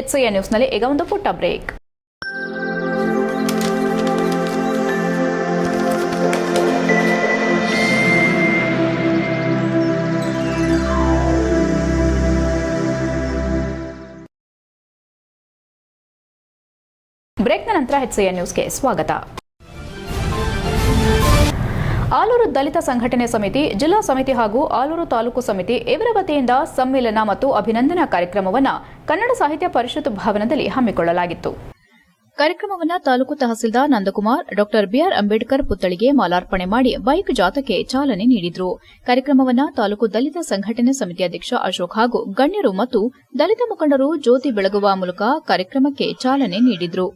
ಎಚ್ಐಎನ್ ನ್ಯೂಸ್ನಲ್ಲಿ ಈಗ ಒಂದು ಪುಟ್ಟ ಬ್ರೇಕ್. ಬ್ರೇಕ್ನ ನಂತರ ಎಚ್ಐಎನ್ ನ್ಯೂಸ್ಗೆ ಸ್ವಾಗತ. ಆಲೂರು ದಲಿತ ಸಂಘಟನೆ ಸಮಿತಿ, ಜಿಲ್ಲಾ ಸಮಿತಿ ಹಾಗೂ ಆಲೂರು ತಾಲೂಕು ಸಮಿತಿ ಇವರ ವತಿಯಿಂದ ಸಮ್ಮೇಳನ ಮತ್ತು ಅಭಿನಂದನಾ ಕಾರ್ಯಕ್ರಮವನ್ನು ಕನ್ನಡ ಸಾಹಿತ್ಯ ಪರಿಷತ್ ಭವನದಲ್ಲಿ ಹಮ್ಮಿಕೊಳ್ಳಲಾಗಿತ್ತು. ಕಾರ್ಯಕ್ರಮವನ್ನು ತಾಲೂಕು ತಹಸೀಲ್ದಾರ್ ನಂದಕುಮಾರ್, ಡಾಕ್ಟರ್ ಬಿಆರ್ ಅಂಬೇಡ್ಕರ್ ಪುತ್ಥಳಿಗೆ ಮಾಲಾರ್ಪಣೆ ಮಾಡಿ ಬೈಕ್ ಜಾಥಾಕ್ಕೆ ಚಾಲನೆ ನೀಡಿದರು. ಕಾರ್ಯಕ್ರಮವನ್ನು ತಾಲೂಕು ದಲಿತ ಸಂಘಟನೆ ಸಮಿತಿ ಅಧ್ಯಕ್ಷ ಅಶೋಕ್ ಹಾಗೂ ಗಣ್ಯರು ಮತ್ತು ದಲಿತ ಮುಖಂಡರು ಜ್ಯೋತಿ ಬೆಳಗುವ ಮೂಲಕ ಕಾರ್ಯಕ್ರಮಕ್ಕೆ ಚಾಲನೆ ನೀಡಿದರು.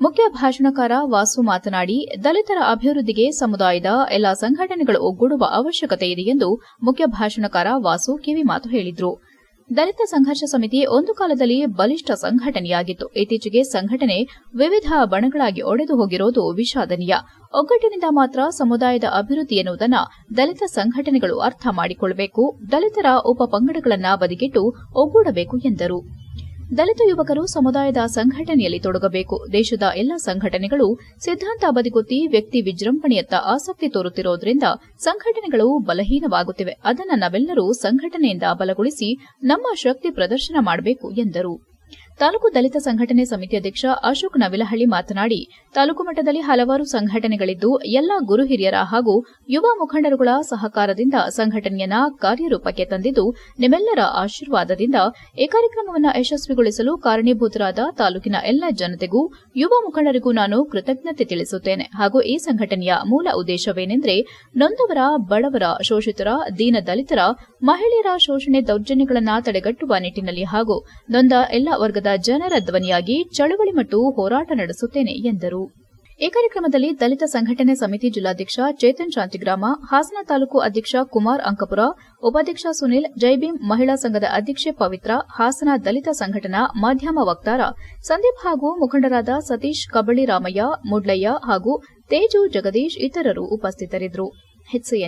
ಮುಖ್ಯ ಭಾಷಣಕಾರ ವಾಸು ಮಾತನಾಡಿ, ದಲಿತರ ಅಭಿವೃದ್ಧಿಗೆ ಸಮುದಾಯದ ಎಲ್ಲಾ ಸಂಘಟನೆಗಳು ಒಗ್ಗೂಡುವ ಅವಶ್ಯಕತೆ ಇದೆ ಎಂದು ಮುಖ್ಯ ಭಾಷಣಕಾರ ವಾಸು ಕಿವಿಮಾತು ಹೇಳಿದರು. ದಲಿತ ಸಂಘರ್ಷ ಸಮಿತಿ ಒಂದು ಕಾಲದಲ್ಲಿ ಬಲಿಷ್ಠ ಸಂಘಟನೆಯಾಗಿತ್ತು. ಇತ್ತೀಚೆಗೆ ಸಂಘಟನೆ ವಿವಿಧ ಬಣಗಳಾಗಿ ಒಡೆದು ಹೋಗಿರೋದು ವಿಷಾದನೀಯ. ಒಗ್ಗಟ್ಟಿನಿಂದ ಮಾತ್ರ ಸಮುದಾಯದ ಅಭಿವೃದ್ಧಿ ಎನ್ನುವುದನ್ನು ದಲಿತ ಸಂಘಟನೆಗಳು ಅರ್ಥ ಮಾಡಿಕೊಳ್ಳಬೇಕು ದಲಿತರ ಉಪ ಪಂಗಡಗಳನ್ನು ಬದಿಗಿಟ್ಟು ಒಗ್ಗೂಡಬೇಕು ಎಂದರು. ದಲಿತ ಯುವಕರು ಸಮುದಾಯದ ಸಂಘಟನೆಯಲ್ಲಿ ತೊಡಗಬೇಕು. ದೇಶದ ಎಲ್ಲ ಸಂಘಟನೆಗಳು ಸಿದ್ಧಾಂತ ಬದಿಗೊತ್ತಿ ವ್ಯಕ್ತಿ ವಿಜೃಂಭಣೆಯತ್ತ ಆಸಕ್ತಿ ತೋರುತ್ತಿರುವುದರಿಂದ ಸಂಘಟನೆಗಳು ಬಲಹೀನವಾಗುತ್ತಿವೆ. ಅದನ್ನು ನಾವೆಲ್ಲರೂ ಸಂಘಟನೆಯಿಂದ ಬಲಗೊಳಿಸಿ ನಮ್ಮ ಶಕ್ತಿ ಪ್ರದರ್ಶನ ಮಾಡಬೇಕು ಎಂದರು. ತಾಲೂಕು ದಲಿತ ಸಂಘಟನೆ ಸಮಿತಿ ಅಧ್ಯಕ್ಷ ಅಶೋಕ್ ನವಿಲಹಳ್ಳಿ ಮಾತನಾಡಿ, ತಾಲೂಕು ಮಟ್ಟದಲ್ಲಿ ಹಲವಾರು ಸಂಘಟನೆಗಳಿದ್ದು, ಎಲ್ಲಾ ಗುರು ಹಿರಿಯರ ಹಾಗೂ ಯುವ ಮುಖಂಡರುಗಳ ಸಹಕಾರದಿಂದ ಸಂಘಟನೆಯನ್ನ ಕಾರ್ಯರೂಪಕ್ಕೆ ತಂದಿದ್ದು, ನಿಮ್ಮೆಲ್ಲರ ಆಶೀರ್ವಾದದಿಂದ ಈ ಕಾರ್ಯಕ್ರಮವನ್ನು ಯಶಸ್ವಿಗೊಳಿಸಲು ಕಾರಣೀಭೂತರಾದ ತಾಲೂಕಿನ ಎಲ್ಲ ಜನತೆಗೂ, ಯುವ ಮುಖಂಡರಿಗೂ ನಾನು ಕೃತಜ್ಞತೆ ತಿಳಿಸುತ್ತೇನೆ. ಹಾಗೂ ಈ ಸಂಘಟನೆಯ ಮೂಲ ಉದ್ದೇಶವೇನೆಂದರೆ, ನೊಂದವರ, ಬಡವರ, ಶೋಷಿತರ, ದೀನ ದಲಿತರ, ಮಹಿಳೆಯರ ಶೋಷಣೆ ದೌರ್ಜನ್ಯಗಳನ್ನು ತಡೆಗಟ್ಟುವ ನಿಟ್ಟನಲ್ಲಿ ಹಾಗೂ ನೊಂದ ಎಲ್ಲ ವರ್ಗದ ಜನರ ಧ್ವನಿಯಾಗಿ ಚಳವಳಿ ಮತ್ತು ಹೋರಾಟ ನಡೆಸುತ್ತೇನೆ ಎಂದರು. ಈ ಕಾರ್ಯಕ್ರಮದಲ್ಲಿ ದಲಿತ ಸಂಘಟನೆ ಸಮಿತಿ ಜಿಲ್ಲಾಧ್ಯಕ್ಷ ಚೇತನ್ ಶಾಂತಿಗ್ರಾಮ, ಹಾಸನ ತಾಲೂಕು ಅಧ್ಯಕ್ಷ ಕುಮಾರ್ ಅಂಕಪುರ, ಉಪಾಧ್ಯಕ್ಷ ಸುನಿಲ್, ಜೈಭೀಮ್ ಮಹಿಳಾ ಸಂಘದ ಅಧ್ಯಕ್ಷೆ ಪವಿತ್ರ, ಹಾಸನ ದಲಿತ ಸಂಘಟನಾ ಮಾಧ್ಯಮ ವಕ್ತಾರ ಸಂದೀಪ್ ಹಾಗೂ ಮುಖಂಡರಾದ ಸತೀಶ್ ಕಬಳ್ಳಿ ರಾಮಯ್ಯ, ಮುಡ್ಲಯ್ಯ ಹಾಗೂ ತೇಜು ಜಗದೀಶ್ ಇತರರು ಉಪಸ್ಥಿತರಿದ್ದರು.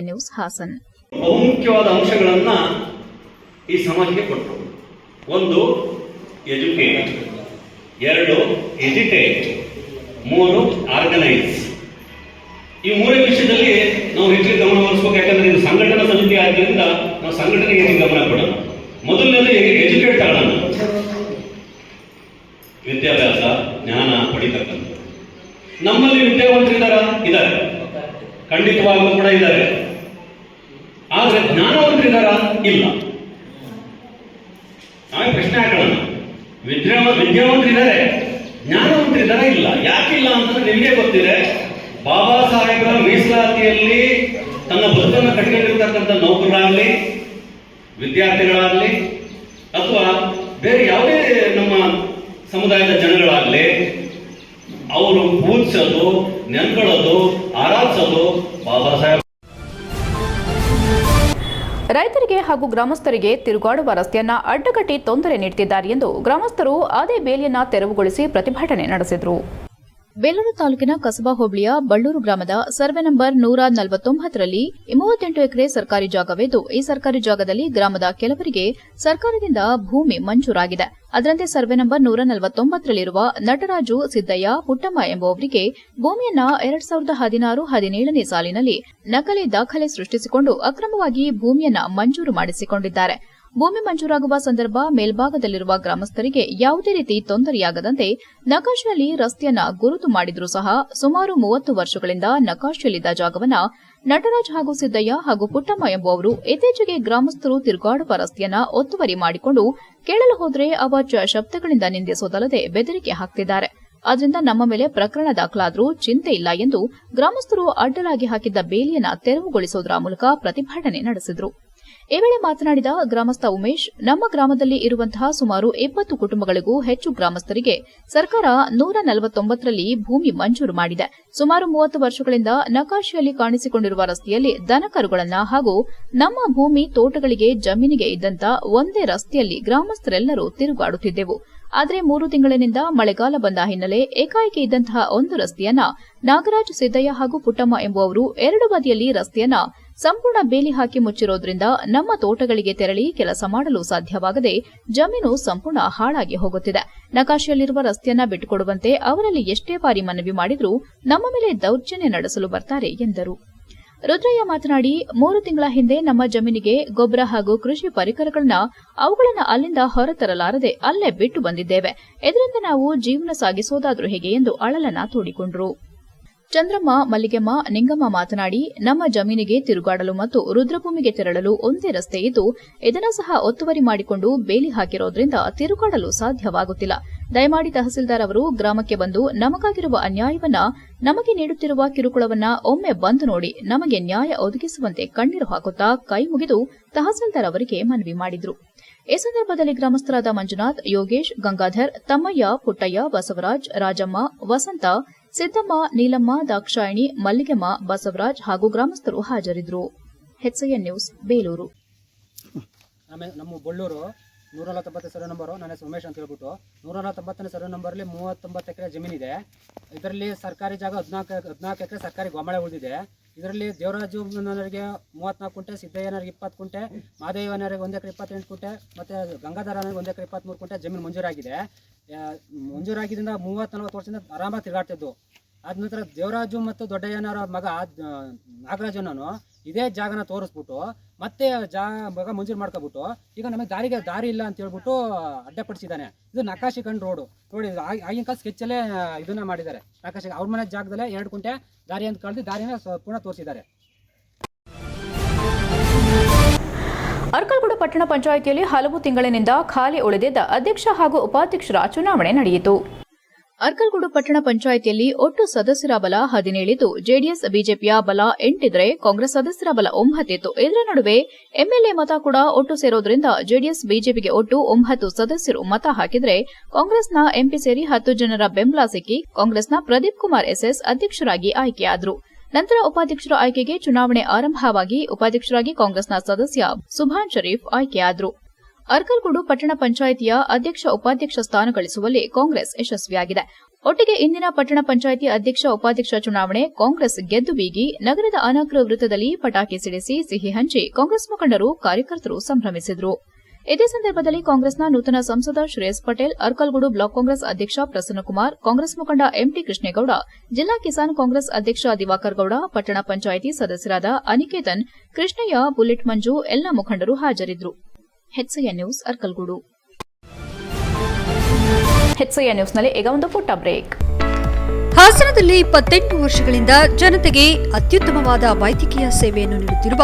ನ್ಯೂಸ್ ಹಾಸನ್. ಬಹುಮುಖ್ಯವಾದ ಅಂಶಗಳನ್ನು ಈ ಸಮಾಜಕ್ಕೆ ಕೊಟ್ಟರು. ಒಂದು ಎಜುಕೇಟ್ ಎರಡು ಎಜಿಟೇಟ್ ಮೂರು ಆರ್ಗನೈಸ್ ಈ ಮೂರೇ ವಿಷಯದಲ್ಲಿ ನಾವು ಹೆಚ್ಚಿಗೆ ಗಮನ ಹರಿಸ್ಬೇಕು. ಯಾಕಂದ್ರೆ ಇದು ಸಂಘಟನಾ ಸಮಿತಿ ಆದ್ದರಿಂದ ನಾವು ಸಂಘಟನೆಗೆ ಗಮನ ಕೊಡೋಣ ಮೊದಲನೇದು ಎಜುಕೇಟ್ ಆಗೋಣ. ವಿದ್ಯಾಭ್ಯಾಸ, ಜ್ಞಾನ ಪಡಿತಕ್ಕಂಥ ನಮ್ಮಲ್ಲಿ ವಿದ್ಯಾವಂತರಿದ್ದಾರ ಇದ್ದಾರೆ ಖಂಡಿತವಾಗಲೂ ಕೂಡ ಇದ್ದಾರೆ ಆದ್ರೆ ಜ್ಞಾನವಂತರಿದ್ದಾರ ಇಲ್ಲ. ನಾವೇ ಪ್ರಶ್ನೆ ಹಾಕೋಣ. ವಿದ್ಯಾ ವಿದ್ಯಾವಂತರಿದ್ದಾರೆ. ಜ್ಞಾನವಂತರಿದ್ದಾರೆ ಇಲ್ಲ. ಯಾಕಿಲ್ಲ ಅಂತಂದ್ರೆ ನಿಮಗೆ ಗೊತ್ತಿದೆ. ಬಾಬಾ ಸಾಹೇಬರ ಮೀಸಲಾತಿಯಲ್ಲಿ ತನ್ನ ಬದುಕನ್ನು ಕಟ್ಟಿಕೊಂಡಿರ್ತಕ್ಕಂಥ ನೌಕರರಾಗಲಿ, ವಿದ್ಯಾರ್ಥಿಗಳಾಗಲಿ, ಅಥವಾ ಬೇರೆ ಯಾವುದೇ ನಮ್ಮ ಸಮುದಾಯದ ಜನಗಳಾಗಲಿ, ಅವರು ಪೂಜಿಸೋದು ನೆನ್ಕೊಳ್ಳೋದು ರೈತರಿಗೆ ಹಾಗೂ ಗ್ರಾಮಸ್ಥರಿಗೆ ತಿರುಗಾಡುವ ರಸ್ತೆಯನ್ನ ಅಡ್ಡಗಟ್ಟಿ ತೊಂದರೆ ನೀಡುತ್ತಿದ್ದಾರೆ ಎಂದು ಗ್ರಾಮಸ್ಥರು ಅದೇ ಬೇಲಿಯನ್ನ ತೆರವುಗೊಳಿಸಿ ಪ್ರತಿಭಟನೆ ನಡೆಸಿದರು. ಬೇಲೂರು ತಾಲೂಕಿನ ಕಸಬಾ ಹೋಬಳಿಯ ಬಳ್ಳೂರು ಗ್ರಾಮದ ಸರ್ವೆ ನಂಬರ್ ನೂರ ನಲವತ್ತೊಂಬತ್ತರಲ್ಲಿ ಮೂವತ್ತೆಂಟು ಎಕರೆ ಸರ್ಕಾರಿ ಜಾಗವಿದ್ದು, ಈ ಸರ್ಕಾರಿ ಜಾಗದಲ್ಲಿ ಗ್ರಾಮದ ಕೆಲವರಿಗೆ ಸರ್ಕಾರದಿಂದ ಭೂಮಿ ಮಂಜೂರಾಗಿದೆ. ಅದರಂತೆ ಸರ್ವೆ ನಂಬರ್ ನೂರ ನಲವತ್ತೊಂಬತ್ತರಲ್ಲಿರುವ ನಟರಾಜು ಸಿದ್ದಯ್ಯ ಪುಟ್ಟಮ್ಮ ಎಂಬುವವರಿಗೆ ಭೂಮಿಯನ್ನ ಎರಡ್ ಸಾವಿರದ ಹದಿನಾರು ಹದಿನೇಳನೇ ಸಾಲಿನಲ್ಲಿ ನಕಲಿ ದಾಖಲೆ ಸೃಷ್ಟಿಸಿಕೊಂಡು ಅಕ್ರಮವಾಗಿ ಭೂಮಿಯನ್ನ ಮಂಜೂರು ಮಾಡಿಸಿಕೊಂಡಿದ್ದಾರೆ. ಭೂಮಿ ಮಂಜೂರಾಗುವ ಸಂದರ್ಭ ಮೇಲ್ಭಾಗದಲ್ಲಿರುವ ಗ್ರಾಮಸ್ಥರಿಗೆ ಯಾವುದೇ ರೀತಿ ತೊಂದರೆಯಾಗದಂತೆ ನಕಾಶೆಯಲ್ಲಿ ರಸ್ತೆಯನ್ನ ಗುರುತು ಮಾಡಿದರೂ ಸಹ ಸುಮಾರು ಮೂವತ್ತು ವರ್ಷಗಳಿಂದ ನಕಾಶೆಯಲ್ಲಿದ್ದ ಜಾಗವನ್ನ ನಟರಾಜ್ ಹಾಗೂ ಸಿದ್ದಯ್ಯ ಹಾಗೂ ಪುಟ್ಟಮ್ಮ ಎಂಬುವವರು ಇತ್ತೀಚೆಗೆ ಗ್ರಾಮಸ್ಥರು ತಿರುಗಾಡುವ ರಸ್ತೆಯನ್ನ ಒತ್ತುವರಿ ಮಾಡಿಕೊಂಡು ಕೇಳಲು ಹೋದರೆ ಅವಾಚ್ಯ ಶಬ್ದಗಳಿಂದ ನಿಂದಿಸೋದಲ್ಲದೆ ಬೆದರಿಕೆ ಹಾಕ್ತಿದ್ದಾರೆ. ಅದರಿಂದ ನಮ್ಮ ಮೇಲೆ ಪ್ರಕರಣ ದಾಖಲಾದರೂ ಚಿಂತೆ ಇಲ್ಲ ಎಂದು ಗ್ರಾಮಸ್ಥರು ಅಡ್ಡಲಾಗಿ ಹಾಕಿದ್ದ ಬೇಲಿಯನ್ನ ತೆರವುಗೊಳಿಸುವುದರ ಮೂಲಕ ಪ್ರತಿಭಟನೆ ನಡೆಸಿದರು. ಈ ವೇಳೆ ಮಾತನಾಡಿದ ಗ್ರಾಮಸ್ಥ ಉಮೇಶ್, ನಮ್ಮ ಗ್ರಾಮದಲ್ಲಿ ಇರುವಂತಹ ಸುಮಾರು ಇಪ್ಪತ್ತು ಕುಟುಂಬಗಳಿಗೂ ಹೆಚ್ಚು ಗ್ರಾಮಸ್ಥರಿಗೆ ಸರ್ಕಾರ ನೂರ ನಲವತ್ತೊಂಬತ್ತರಲ್ಲಿ ಭೂಮಿ ಮಂಜೂರು ಮಾಡಿದೆ. ಸುಮಾರು ಮೂವತ್ತು ವರ್ಷಗಳಿಂದ ನಕಾಶೆಯಲ್ಲಿ ಕಾಣಿಸಿಕೊಂಡಿರುವ ರಸ್ತೆಯಲ್ಲಿ ದನಕರುಗಳನ್ನ ಹಾಗೂ ನಮ್ಮ ಭೂಮಿ ತೋಟಗಳಿಗೆ ಜಮೀನಿಗೆ ಇದ್ದಂತ ಒಂದೇ ರಸ್ತೆಯಲ್ಲಿ ಗ್ರಾಮಸ್ಥರೆಲ್ಲರೂ ತಿರುಗಾಡುತ್ತಿದ್ದೆವು. ಆದರೆ ಮೂರು ತಿಂಗಳಿನಿಂದ ಮಳೆಗಾಲ ಬಂದ ಹಿನ್ನೆಲೆ ಏಕಾಏಕಿ ಇದ್ದಂತಹ ಒಂದು ರಸ್ತೆಯನ್ನ ನಾಗರಾಜ್ ಸಿದ್ದಯ್ಯ ಹಾಗೂ ಪುಟ್ಟಮ್ಮ ಎಂಬುವವರು ಎರಡು ಬದಿಯಲ್ಲಿ ರಸ್ತೆಯನ್ನ ಸಂಪೂರ್ಣ ಬೇಲಿ ಹಾಕಿ ಮುಚ್ಚಿರೋದ್ರಿಂದ ನಮ್ಮ ತೋಟಗಳಿಗೆ ತೆರಳಿ ಕೆಲಸ ಮಾಡಲು ಸಾಧ್ಯವಾಗದೆ ಜಮೀನು ಸಂಪೂರ್ಣ ಹಾಳಾಗಿ ಹೋಗುತ್ತಿದೆ. ನಕಾಶೆಯಲ್ಲಿರುವ ರಸ್ತೆಯನ್ನ ಬಿಟ್ಟುಕೊಡುವಂತೆ ಅವರಲ್ಲಿ ಎಷ್ಟೇ ಬಾರಿ ಮನವಿ ಮಾಡಿದರೂ ನಮ್ಮ ಮೇಲೆ ದೌರ್ಜನ್ಯ ನಡೆಸಲು ಬರ್ತಾರೆ ಎಂದರು. ರುದ್ರಯ್ಯ ಮಾತನಾಡಿ, ಮೂರು ತಿಂಗಳ ಹಿಂದೆ ನಮ್ಮ ಜಮೀನಿಗೆ ಗೊಬ್ಬರ ಹಾಗೂ ಕೃಷಿ ಪರಿಕರಗಳನ್ನ ಅವುಗಳನ್ನ ಅಲ್ಲಿಂದ ಹೊರತರಲಾರದೆ ಅಲ್ಲೇ ಬಿಟ್ಟು ಬಂದಿದ್ದೇವೆ. ಇದರಿಂದ ನಾವು ಜೀವನ ಸಾಗಿಸೋದಾದ್ರೂ ಹೇಗೆ ಎಂದು ಅಳಲನ್ನ ತೋಡಿಕೊಂಡರು. ಚಂದ್ರಮ್ಮ, ಮಲ್ಲಿಗೆಮ್ಮ, ನಿಂಗಮ್ಮ ಮಾತನಾಡಿ, ನಮ್ಮ ಜಮೀನಿಗೆ ತಿರುಗಾಡಲು ಮತ್ತು ರುದ್ರಭೂಮಿಗೆ ತೆರಳಲು ಒಂದೇ ರಸ್ತೆ ಇದ್ದು, ಇದನ್ನು ಸಹ ಒತ್ತುವರಿ ಮಾಡಿಕೊಂಡು ಬೇಲಿ ಹಾಕಿರೋದ್ರಿಂದ ತಿರುಗಾಡಲು ಸಾಧ್ಯವಾಗುತ್ತಿಲ್ಲ. ದಯಮಾಡಿ ತಹಸೀಲ್ದಾರ್ ಅವರು ಗ್ರಾಮಕ್ಕೆ ಬಂದು ನಮಗಾಗಿರುವ ಅನ್ಯಾಯವನ್ನ, ನಮಗೆ ನೀಡುತ್ತಿರುವ ಕಿರುಕುಳವನ್ನ ಒಮ್ಮೆ ಬಂದು ನೋಡಿ, ನಮಗೆ ನ್ಯಾಯ ಒದಗಿಸುವಂತೆ ಕಣ್ಣೀರು ಹಾಕುತ್ತಾ ಕೈ ಮುಗಿದು ತಹಸೀಲ್ದಾರ್ ಅವರಿಗೆ ಮನವಿ ಮಾಡಿದ್ರು. ಈ ಸಂದರ್ಭದಲ್ಲಿ ಗ್ರಾಮಸ್ಥರಾದ ಮಂಜುನಾಥ್, ಯೋಗೇಶ್, ಗಂಗಾಧರ್, ತಮ್ಮಯ್ಯ, ಪುಟ್ಟಯ್ಯ, ಬಸವರಾಜ್, ರಾಜಮ್ಮ, ವಸಂತ ಸಿದ್ದಮ್ಮ, ನೀಲಮ್ಮ, ದಾಕ್ಷಾಯಿಣಿ, ಮಲ್ಲಿಗೆಮ್ಮ, ಬಸವರಾಜ್ ಹಾಗೂ ಗ್ರಾಮಸ್ಥರು ಹಾಜರಿದ್ದರು. HIN news, Belur. ನಮ್ಮ ಬಳ್ಳೂರು ನೂರ ನಲವತ್ತೊಂಬತ್ತು ಸರ್ವೆ ನಂಬರು, ನನ್ನ ಹೆಸರು ಉಮೇಶ್ ಅಂತ ಹೇಳ್ಬಿಟ್ಟು ನೂರ ನಲವತ್ತೊಂಬತ್ತನೇ ಸರ್ವೆ ನಂಬರಲ್ಲಿ ಮೂವತ್ತೊಂಬತ್ತು ಎಕರೆ ಜಮೀನಿದೆ ಇದರಲ್ಲಿ ಸರ್ಕಾರಿ ಜಾಗ ಹದಿನಾಲ್ಕು ಹದಿನಾಲ್ಕು ಎಕರೆ ಸರ್ಕಾರಿ ಗೋಮಾಳೆ ಉಳಿದಿದೆ. ಇದರಲ್ಲಿ ದೇವರಾಜು ನನಗೆ ಮೂವತ್ನಾಲ್ಕು ಕುಂಟೆ, ಸಿದ್ದಯ್ಯನವ್ರಿಗೆ ಇಪ್ಪತ್ತು ಕುಂಟೆ, ಮಾದೇವನವರಿಗೆ ಒಂದು ಎಕರೆ ಇಪ್ಪತ್ತೆಂಟು ಕುಂಟೆ, ಮತ್ತು ಗಂಗಾಧರನಿಗೆ ಒಂದು ಎಕರೆ ಇಪ್ಪತ್ತ್ಮೂರು ಕುಂಟೆ ಜಮೀನು ಮಂಜೂರಾಗಿದೆ. ಮಂಜೂರಾಗಿದ್ದರಿಂದ ಮೂವತ್ತು ನಲ್ವತ್ತು ವರ್ಷದಿಂದ ಆರಾಮಾಗಿ ತಿರುಗಾಡ್ತಿದ್ದು. ಅದ ನಂತರ ದೇವರಾಜು ಮತ್ತು ದೊಡ್ಡಯ್ಯನವರ ಮಗ ನಾಗರಾಜನನು ಇದೇ ಜಾಗನ ತೋರಿಸ್ಬಿಟ್ಟು ಮತ್ತೆ ಜಾ, ಮಗ ಮಂಜೂರು ಮಾಡ್ಕೊಬಿಟ್ಟು ಈಗ ನಮಗೆ ದಾರಿಗೆ ದಾರಿ ಇಲ್ಲ ಅಂತ ಹೇಳ್ಬಿಟ್ಟು ಅಡ್ಡಪಡಿಸಿದ್ದಾನೆ. ಇದು ನಕಾಶಿ ಕಂಡು ರೋಡು. ನೋಡಿ ಆಗಿನ ಕಾಲ ಸ್ಕೆಚ್ಚಲ್ಲೇ ಇದನ್ನ ಮಾಡಿದ್ದಾರೆ. ನಕಾಶಿ ಅವ್ರ ಮನೆ ಜಾಗದಲ್ಲೇ ಎರಡು ಕುಂಟೆ ದಾರಿ ಅಂತ ಕಳೆದು ದಾರಿನ ಪುನಃ ತೋರಿಸಿದ್ದಾರೆ. ಅರ್ಕಲ್ಗೂಡು ಪಟ್ಟಣ ಪಂಚಾಯಿತಿಯಲ್ಲಿ ಹಲವು ತಿಂಗಳಿನಿಂದ ಖಾಲಿ ಉಳಿದಿದ್ದ ಅಧ್ಯಕ್ಷ ಹಾಗೂ ಉಪಾಧ್ಯಕ್ಷರ ಚುನಾವಣೆ ನಡೆಯಿತು. ಅರ್ಕಲ್ಗೂಡು ಪಟ್ಟಣ ಪಂಚಾಯಿತಿಯಲ್ಲಿ ಒಟ್ಟು ಸದಸ್ಯರ ಬಲ ಹದಿನೇಳಿದ್ದು, ಜೆಡಿಎಸ್, ಬಿಜೆಪಿಯ ಬಲ ಎಂಟಿದ್ರೆ ಕಾಂಗ್ರೆಸ್ ಸದಸ್ಯರ ಬಲ ಒಂಬತ್ತಿತ್ತು. ಇದರ ನಡುವೆ ಎಂಎಲ್ಎ ಮತ ಕೂಡ ಒಟ್ಟು ಸೇರೋದ್ರಿಂದ ಜೆಡಿಎಸ್, ಬಿಜೆಪಿಗೆ ಒಟ್ಟು ಒಂಬತ್ತು ಸದಸ್ಯರು ಮತ ಹಾಕಿದರೆ ಕಾಂಗ್ರೆಸ್ನ ಎಂಪಿ ಸೇರಿ ಹತ್ತು ಜನರ ಬೆಂಬಲ ಸಿಕ್ಕಿ ಕಾಂಗ್ರೆಸ್ನ ಪ್ರದೀಪ್ ಕುಮಾರ್ ಎಸ್ಎಸ್ ಅಧ್ಯಕ್ಷರಾಗಿ ಆಯ್ಕೆಯಾದರು. ನಂತರ ಉಪಾಧ್ಯಕ್ಷರ ಆಯ್ಕೆಗೆ ಚುನಾವಣೆ ಆರಂಭವಾಗಿ ಉಪಾಧ್ಯಕ್ಷರಾಗಿ ಕಾಂಗ್ರೆಸ್ನ ಸದಸ್ಯ ಸುಭಾನ್ ಶರೀಫ್ ಆಯ್ಕೆಯಾದರು. ಅರ್ಕಲ್ಗೂಡು ಪಟ್ಟಣ ಪಂಚಾಯಿತಿಯ ಅಧ್ಯಕ್ಷ ಉಪಾಧ್ಯಕ್ಷ ಸ್ಥಾನ ಗಳಿಸುವಲ್ಲಿ ಕಾಂಗ್ರೆಸ್ ಯಶಸ್ವಿಯಾಗಿದೆ. ಒಟ್ಟಿಗೆ ಇಂದಿನ ಪಟ್ಟಣ ಪಂಚಾಯಿತಿ ಅಧ್ಯಕ್ಷ ಉಪಾಧ್ಯಕ್ಷ ಚುನಾವಣೆ ಕಾಂಗ್ರೆಸ್ ಗೆದ್ದು ಬೀಗಿ ನಗರದ ಅನಾಗ್ರ ವೃತ್ತದಲ್ಲಿ ಪಟಾಕಿ ಸಿಡಿಸಿ ಸಿಹಿ ಹಂಚಿ ಕಾಂಗ್ರೆಸ್ ಮುಖಂಡರು ಕಾರ್ಯಕರ್ತರು ಸಂಭ್ರಮಿಸಿದರು. ಇದೇ ಸಂದರ್ಭದಲ್ಲಿ ಕಾಂಗ್ರೆಸ್ನ ನೂತನ ಸಂಸದ ಶ್ರೇಯಸ್ ಪಟೇಲ್, ಅರ್ಕಲ್ಗೂಡು ಬ್ಲಾಕ್ ಕಾಂಗ್ರೆಸ್ ಅಧ್ಯಕ್ಷ ಪ್ರಸನ್ನಕುಮಾರ್ ಕಾಂಗ್ರೆಸ್ ಮುಖಂಡ ಎಂಟಿ ಕೃಷ್ಣೇಗೌಡ, ಜಿಲ್ಲಾ ಕಿಸಾನ್ ಕಾಂಗ್ರೆಸ್ ಅಧ್ಯಕ್ಷ ದಿವಾಕರ್ ಗೌಡ, ಪಟ್ಟಣ ಪಂಚಾಯಿತಿ ಸದಸ್ಯರಾದ ಅನಿಕೇತನ್, ಕೃಷ್ಣಯ್ಯ, ಬುಲೆಟ್ ಮಂಜು ಎಲ್ಲ ಮುಖಂಡರು ಹಾಜರಿದ್ದರು. ಈಗ ಒಂದು ಪುಟ್ಟ ಬ್ರೇಕ್. ಹಾಸನದಲ್ಲಿ ಇಪ್ಪತ್ತೆಂಟು ವರ್ಷಗಳಿಂದ ಜನತೆಗೆ ಅತ್ಯುತ್ತಮವಾದ ವೈದ್ಯಕೀಯ ಸೇವೆಯನ್ನು ನೀಡುತ್ತಿರುವ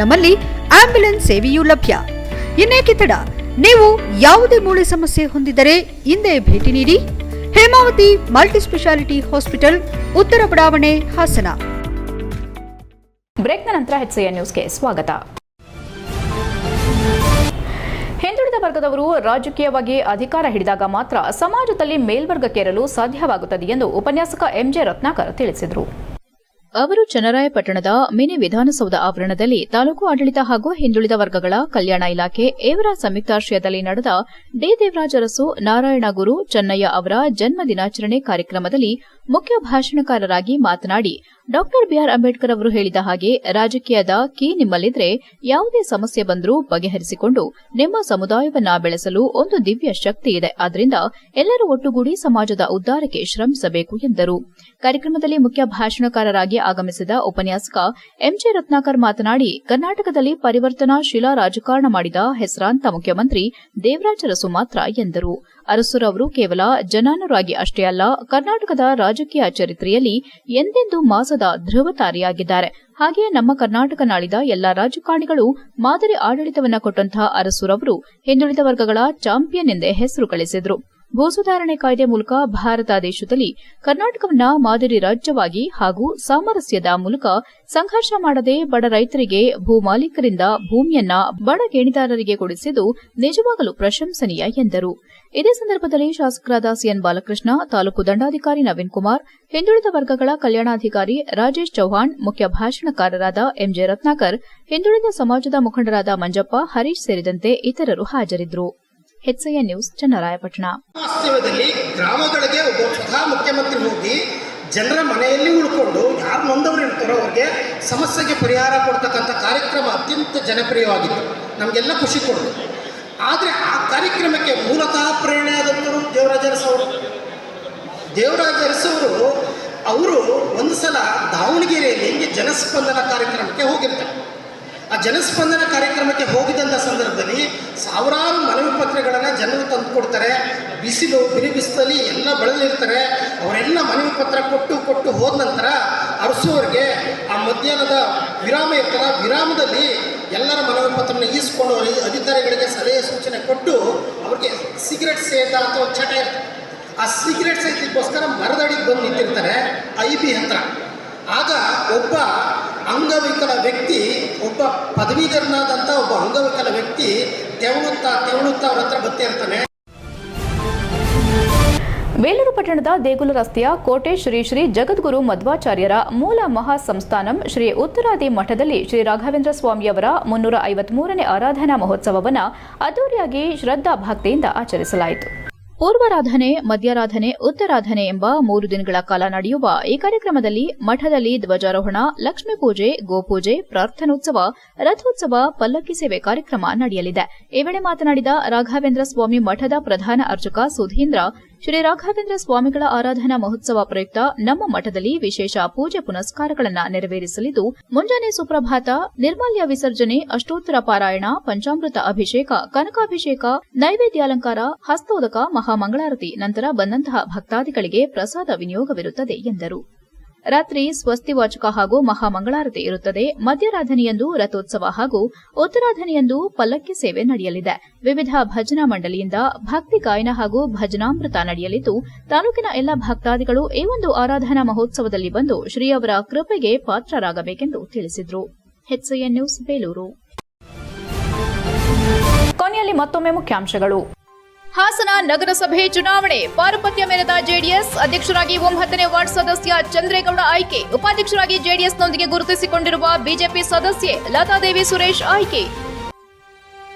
ನಮ್ಮಲ್ಲಿ ಆಂಬ್ಯುಲೆನ್ಸ್ ಸೇವೆಯೂ ಲಭ್ಯ. ಇನ್ನೇಕೆ ತಡ ನೀವು ಯಾವುದೇ ಮೂಳೆ ಸಮಸ್ಯೆ ಹೊಂದಿದರೆ ಹಿಂದೆ ಭೇಟಿ ನೀಡಿ. ಹೇಮಾವತಿ ಮಲ್ಟಿ ಸ್ಪೆಷಾಲಿಟಿ ಹಾಸ್ಪಿಟಲ್, ಉತ್ತರ ಬಡಾವಣೆ, ಹಾಸನ. ಬ್ರೇಕ್ನ ನಂತರ ಹೆಚ್ಐ ನ್ಯೂಸ್ಗೆ ಸ್ವಾಗತ. ಹಿಂದುಳಿದ ವರ್ಗದವರು ರಾಜಕೀಯವಾಗಿ ಅಧಿಕಾರ ಹಿಡಿದಾಗ ಮಾತ್ರ ಸಮಾಜದಲ್ಲಿ ಮೇಲ್ವರ್ಗಕ್ಕೇರಲು ಸಾಧ್ಯವಾಗುತ್ತದೆ ಎಂದು ಉಪನ್ಯಾಸಕ ಎಂಜೆ ರತ್ನಾಕರ್ ತಿಳಿಸಿದರು. ಅವರು ಚನ್ನರಾಯಪಟ್ಟಣದ ಮಿನಿ ವಿಧಾನಸೌಧ ಆವರಣದಲ್ಲಿ ತಾಲೂಕು ಆಡಳಿತ ಹಾಗೂ ಹಿಂದುಳಿದ ವರ್ಗಗಳ ಕಲ್ಯಾಣ ಇಲಾಖೆ ಏವರ ಸಂಯುಕ್ತಾಶ್ರಯದಲ್ಲಿ ನಡೆದ ಡಿ ದೇವರಾಜರಸು ನಾರಾಯಣ ಗುರು ಚೆನ್ನಯ್ಯ ಅವರ ಜನ್ಮ ದಿನಾಚರಣೆ ಕಾರ್ಯಕ್ರಮದಲ್ಲಿ ಮುಖ್ಯ ಭಾಷಣಕಾರರಾಗಿ ಮಾತನಾಡಿ ಡಾ ಬಿಆರ್ ಅಂಬೇಡ್ಕರ್ ಅವರು ಹೇಳಿದ ಹಾಗೆ ರಾಜಕೀಯದ ಕೀ ನಿಮ್ಮಲ್ಲಿದ್ರೆ ಯಾವುದೇ ಸಮಸ್ಯೆ ಬಂದರೂ ಬಗೆಹರಿಸಿಕೊಂಡು ನಿಮ್ಮ ಸಮುದಾಯವನ್ನ ಬೆಳೆಸಲು ಒಂದು ದಿವ್ಯ ಶಕ್ತಿ ಇದೆ. ಆದ್ದರಿಂದ ಎಲ್ಲರೂ ಒಟ್ಟುಗೂಡಿ ಸಮಾಜದ ಉದ್ದಾರಕ್ಕೆ ಶ್ರಮಿಸಬೇಕು ಎಂದರು. ಕಾರ್ಯಕ್ರಮದಲ್ಲಿ ಮುಖ್ಯ ಭಾಷಣಕಾರರಾಗಿ ಆಗಮಿಸಿದ ಉಪನ್ಯಾಸಕ ಎಂಜೆ ರತ್ನಾಕರ್ ಮಾತನಾಡಿ, ಕರ್ನಾಟಕದಲ್ಲಿ ಪರಿವರ್ತನಾಶೀಲ ರಾಜಕಾರಣ ಮಾಡಿದ ಹೆಸರಾಂತ ಮುಖ್ಯಮಂತ್ರಿ ದೇವರಾಜರಸು ಮಾತ್ರ ಎಂದರು. ಅರಸುರವರು ಕೇವಲ ಜನಾನುರಾಗಿ ಅಷ್ಟೇ ಅಲ್ಲ, ಕರ್ನಾಟಕದ ರಾಜಕೀಯ ಚರಿತ್ರೆಯಲ್ಲಿ ಎಂದೆಂದೂ ಮಾಸದ ಧ್ರುವತಾರಿಯಾಗಿದ್ದಾರೆ. ಹಾಗೆಯೇ ನಮ್ಮ ಕರ್ನಾಟಕ ನಾಡಿದ ಎಲ್ಲಾ ರಾಜಕಾರಣಿಗಳು ಮಾದರಿ ಆಡಳಿತವನ್ನ ಕೊಟ್ಟಂತಹ ಅರಸುರವರು ಹಿಂದುಳಿದ ವರ್ಗಗಳ ಚಾಂಪಿಯನ್ ಎಂದೇ ಹೆಸರು ಗಳಿಸಿದ್ರು. ಭೂಸುಧಾರಣೆ ಕಾಯ್ದೆ ಮೂಲಕ ಭಾರತ ದೇಶದಲ್ಲಿ ಕರ್ನಾಟಕವನ್ನ ಮಾದರಿ ರಾಜ್ಯವಾಗಿ ಹಾಗೂ ಸಾಮರಸ್ಯದ ಮೂಲಕ ಸಂಘರ್ಷ ಮಾಡದೆ ಬಡ ರೈತರಿಗೆ ಭೂ ಮಾಲೀಕರಿಂದ ಭೂಮಿಯನ್ನ ಬಡ ಗೇಣಿದಾರರಿಗೆ ಕೊಡಿಸಿದ್ದು ನಿಜವಾಗಲೂ ಪ್ರಶಂಸನೀಯ ಎಂದರು. ಇದೇ ಸಂದರ್ಭದಲ್ಲಿ ಶಾಸಕರಾದ ಸಿಎನ್ ಬಾಲಕೃಷ್ಣ, ತಾಲೂಕು ದಂಡಾಧಿಕಾರಿ ನವೀನ್ ಕುಮಾರ್, ಹಿಂದುಳಿದ ವರ್ಗಗಳ ಕಲ್ಯಾಣಾಧಿಕಾರಿ ರಾಜೇಶ್ ಚೌಹಾಣ್, ಮುಖ್ಯ ಭಾಷಣಕಾರರಾದ ಎಂಜೆ ರತ್ನಾಕರ್, ಹಿಂದುಳಿದ ಸಮಾಜದ ಮುಖಂಡರಾದ ಮಂಜಪ್ಪ, ಹರೀಶ್ ಸೇರಿದಂತೆ ಇತರರು ಹಾಜರಿದ್ದರು. HIN news, Channarayapatna. ವಾಸ್ತವ್ಯದಲ್ಲಿ ಗ್ರಾಮಗಳಿಗೆ ಒಬ್ಬ ಸ್ವತಃ ಮುಖ್ಯಮಂತ್ರಿ ಹೋಗಿ ಜನರ ಮನೆಯಲ್ಲಿ ಉಳ್ಕೊಂಡು ಯಾರು ನೊಂದವರು ಇರ್ತಾರೋ ಅವ್ರಿಗೆ ಸಮಸ್ಯೆಗೆ ಪರಿಹಾರ ಕೊಡ್ತಕ್ಕಂಥ ಕಾರ್ಯಕ್ರಮ ಅತ್ಯಂತ ಜನಪ್ರಿಯವಾಗಿತ್ತು. ನಮಗೆಲ್ಲ ಖುಷಿ ಕೊಡ್ತು ಆದರೆ ಆ ಕಾರ್ಯಕ್ರಮಕ್ಕೆ ಮೂಲತಃ ಪ್ರೇರಣೆ ಆದಂಥವರು ದೇವರಾಜ ಅರಸವರು ದೇವರಾಜ ಅರಸವರು ಅವರು ಒಂದು ಸಲ ದಾವಣಗೆರೆಯಲ್ಲಿ ಹಿಂಗೆ ಜನಸ್ಪಂದನ ಕಾರ್ಯಕ್ರಮಕ್ಕೆ ಹೋಗಿರ್ತಾರೆ. ಆ ಜನಸ್ಪಂದನ ಕಾರ್ಯಕ್ರಮಕ್ಕೆ ಹೋಗಿದ್ದಂಥ ಸಂದರ್ಭದಲ್ಲಿ ಸಾವಿರಾರು ಮನವಿ ಪತ್ರಗಳನ್ನು ಜನರು ತಂದು ಕೊಡ್ತಾರೆ. ಬಿಸಿಲು ಬಿರಿ ಬಿಸಿಲಲ್ಲಿ ಎಲ್ಲ ಬಳಲಿರ್ತಾರೆ. ಅವರೆಲ್ಲ ಮನವಿ ಪತ್ರ ಕೊಟ್ಟು ಕೊಟ್ಟು ಹೋದ ನಂತರ ಅರಸುವವರಿಗೆ ಆ ಮಧ್ಯಾಹ್ನದ ವಿರಾಮ ವಿರಾಮದಲ್ಲಿ ಎಲ್ಲರ ಮನವಿ ಪತ್ರವನ್ನು ಈಸ್ಕೊಂಡು ಅಧಿಕಾರಿಗಳಿಗೆ ಸಲಹೆ, ಸೂಚನೆ ಕೊಟ್ಟು ಅವ್ರಿಗೆ ಸಿಗರೆಟ್ ಸೇತ ಅಥವಾ ಚಟ ಇರ್ತದೆ ಆ ಸಿಗರೆಟ್ ಸೇತಿಗೋಸ್ಕರ ಮರದಡಿಗೆ ಬಂದು ನಿಂತಿರ್ತಾರೆ ಐ ಬಿ ಹತ್ರ. ಆಗ ಒಬ್ಬ ಅಂಗವಿಕಲ ವ್ಯಕ್ತಿ, ಒಬ್ಬ ಪದವೀಧರನಾದಂಥ ಒಬ್ಬ ಅಂಗವಿಕಲ ವ್ಯಕ್ತಿ ತೆವಳುತ್ತಾ ತೆವಳುತ್ತಾ ಅವ್ರ ಹತ್ರ ಬತ್ತೇ ಇರ್ತಾನೆ ಬೇಲೂರು ಪಟ್ಟಣದ ದೇಗುಲ ರಸ್ತೆಯ ಕೋಟೆ ಶ್ರೀ ಶ್ರೀ ಜಗದ್ಗುರು ಮಧ್ವಾಚಾರ್ಯರ ಮೂಲ ಮಹಾ ಸಂಸ್ಥಾನಂ ಶ್ರೀ ಉತ್ತರಾದಿ ಮಠದಲ್ಲಿ ಶ್ರೀ ರಾಘವೇಂದ್ರ ಸ್ವಾಮಿಯವರ ಮುನ್ನೂರ ಐವತ್ಮೂರನೇ ಆರಾಧನಾ ಮಹೋತ್ಸವವನ್ನು ಅದ್ದೂರಿಯಾಗಿ ಶ್ರದ್ಧಾ ಭಕ್ತಿಯಿಂದ ಆಚರಿಸಲಾಯಿತು. ಪೂರ್ವಾರಾಧನೆ, ಮಧ್ಯಾರಾಧನೆ, ಉತ್ತರಾಧನೆ ಎಂಬ ಮೂರು ದಿನಗಳ ಕಾಲ ನಡೆಯುವ ಈ ಕಾರ್ಯಕ್ರಮದಲ್ಲಿ ಮಠದಲ್ಲಿ ಧ್ವಜಾರೋಹಣ, ಲಕ್ಷ್ಮೀ ಪೂಜೆ, ಗೋಪೂಜೆ, ಪ್ರಾರ್ಥನೋತ್ಸವ, ರಥೋತ್ಸವ, ಪಲ್ಲಕ್ಕಿ ಸೇವೆ ಕಾರ್ಯಕ್ರಮ ನಡೆಯಲಿದೆ. ಈ ವೇಳೆ ಮಾತನಾಡಿದ ರಾಘವೇಂದ್ರ ಸ್ವಾಮಿ ಮಠದ ಪ್ರಧಾನ ಅರ್ಚಕ ಸುಧೀಂದ್ರ ಶ್ರೀ ರಾಘವೇಂದ್ರ ಸ್ವಾಮಿಗಳ ಆರಾಧನಾ ಮಹೋತ್ಸವ ಪ್ರಯುಕ್ತ ನಮ್ಮ ಮಠದಲ್ಲಿ ವಿಶೇಷ ಪೂಜೆ ಪುನಸ್ಕಾರಗಳನ್ನು ನೆರವೇರಿಸಲಿದ್ದು, ಮುಂಜಾನೆ ಸುಪ್ರಭಾತ, ನಿರ್ಮಾಲ್ಯ ವಿಸರ್ಜನೆ, ಅಷ್ಟೋತ್ತರ ಪಾರಾಯಣ, ಪಂಚಾಮೃತ ಅಭಿಷೇಕ, ಕನಕಾಭಿಷೇಕ, ನೈವೇದ್ಯಾಲಂಕಾರ, ಹಸ್ತೋದಕ, ಮಹಾಮಂಗಳಾರತಿ ನಂತರ ಬಂದಂತಹ ಭಕ್ತಾದಿಗಳಿಗೆ ಪ್ರಸಾದ ವಿನಿಯೋಗವಿರುತ್ತದೆ ಎಂದರು. ರಾತ್ರಿ ಸ್ವಸ್ತಿ ವಾಚಕ ಹಾಗೂ ಮಹಾಮಂಗಳಾರತಿ ಇರುತ್ತದೆ. ಮಧ್ಯರಾಧನೆಯಂದು ರಥೋತ್ಸವ ಹಾಗೂ ಉತ್ತರಾಧನೆಯಂದು ಪಲ್ಲಕ್ಕಿ ಸೇವೆ ನಡೆಯಲಿದೆ. ವಿವಿಧ ಭಜನಾ ಮಂಡಳಿಯಿಂದ ಭಕ್ತಿ ಗಾಯನ ಹಾಗೂ ಭಜನಾಮೃತ ನಡೆಯಲಿದ್ದು, ತಾಲೂಕಿನ ಎಲ್ಲ ಭಕ್ತಾದಿಗಳು ಈ ಒಂದು ಆರಾಧನಾ ಮಹೋತ್ಸವದಲ್ಲಿ ಬಂದು ಶ್ರೀಯವರ ಕೃಪೆಗೆ ಪಾತ್ರರಾಗಬೇಕೆಂದು ತಿಳಿಸಿದರು. ಕೊನೆಯಲ್ಲಿ ಮತ್ತೊಮ್ಮೆ ಮುಖ್ಯಾಂಶಗಳು. ಹಾಸನ ನಗರಸಭೆ ಚುನಾವಣೆ. ಪಾರುಪತ್ಯ ಮೇರೆದ ಜೆಡಿಎಸ್ ಅಧ್ಯಕ್ಷರಾಗಿ ಒಂಬತ್ತನೇ ವಾರ್ಡ್ ಸದಸ್ಯ ಚಂದ್ರೇಗೌಡ ಆಯ್ಕೆ. ಉಪಾಧ್ಯಕ್ಷರಾಗಿ ಜೆಡಿಎಸ್ನೊಂದಿಗೆ ಗುರುತಿಸಿಕೊಂಡಿರುವ ಬಿಜೆಪಿ ಸದಸ್ಯೆ ಲತಾದೇವಿ ಸುರೇಶ್ ಆಯ್ಕೆ.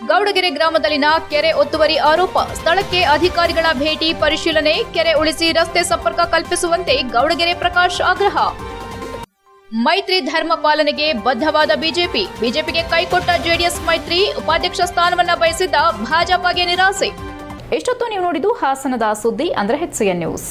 ಗೌಡಗೆರೆ ಗ್ರಾಮದಲ್ಲಿನ ಕೆರೆ ಒತ್ತುವರಿ ಆರೋಪ. ಸ್ಥಳಕ್ಕೆ ಅಧಿಕಾರಿಗಳ ಭೇಟಿ ಪರಿಶೀಲನೆ. ಕೆರೆ ಉಳಿಸಿ ರಸ್ತೆ ಸಂಪರ್ಕ ಕಲ್ಪಿಸುವಂತೆ ಗೌಡಗೆರೆ ಪ್ರಕಾಶ್ ಆಗ್ರಹ. ಮೈತ್ರಿ ಧರ್ಮ ಪಾಲನೆಗೆ ಬದ್ಧವಾದ ಬಿಜೆಪಿ. ಬಿಜೆಪಿಗೆ ಕೈಕೊಟ್ಟ ಜೆಡಿಎಸ್ ಮೈತ್ರಿ. ಉಪಾಧ್ಯಕ್ಷ ಸ್ಥಾನವನ್ನ ಬಯಸಿದ್ದ ಭಾಜಪಗೆ ನಿರಾಸೆ. ಎಷ್ಟೊತ್ತು ನೀವು ನೋಡಿದ್ದು ಹಾಸನದ ಸುದ್ದಿ ಅಂದ್ರೆ ಹೆಚ್ಸಿಎನ್ ನ್ಯೂಸ್.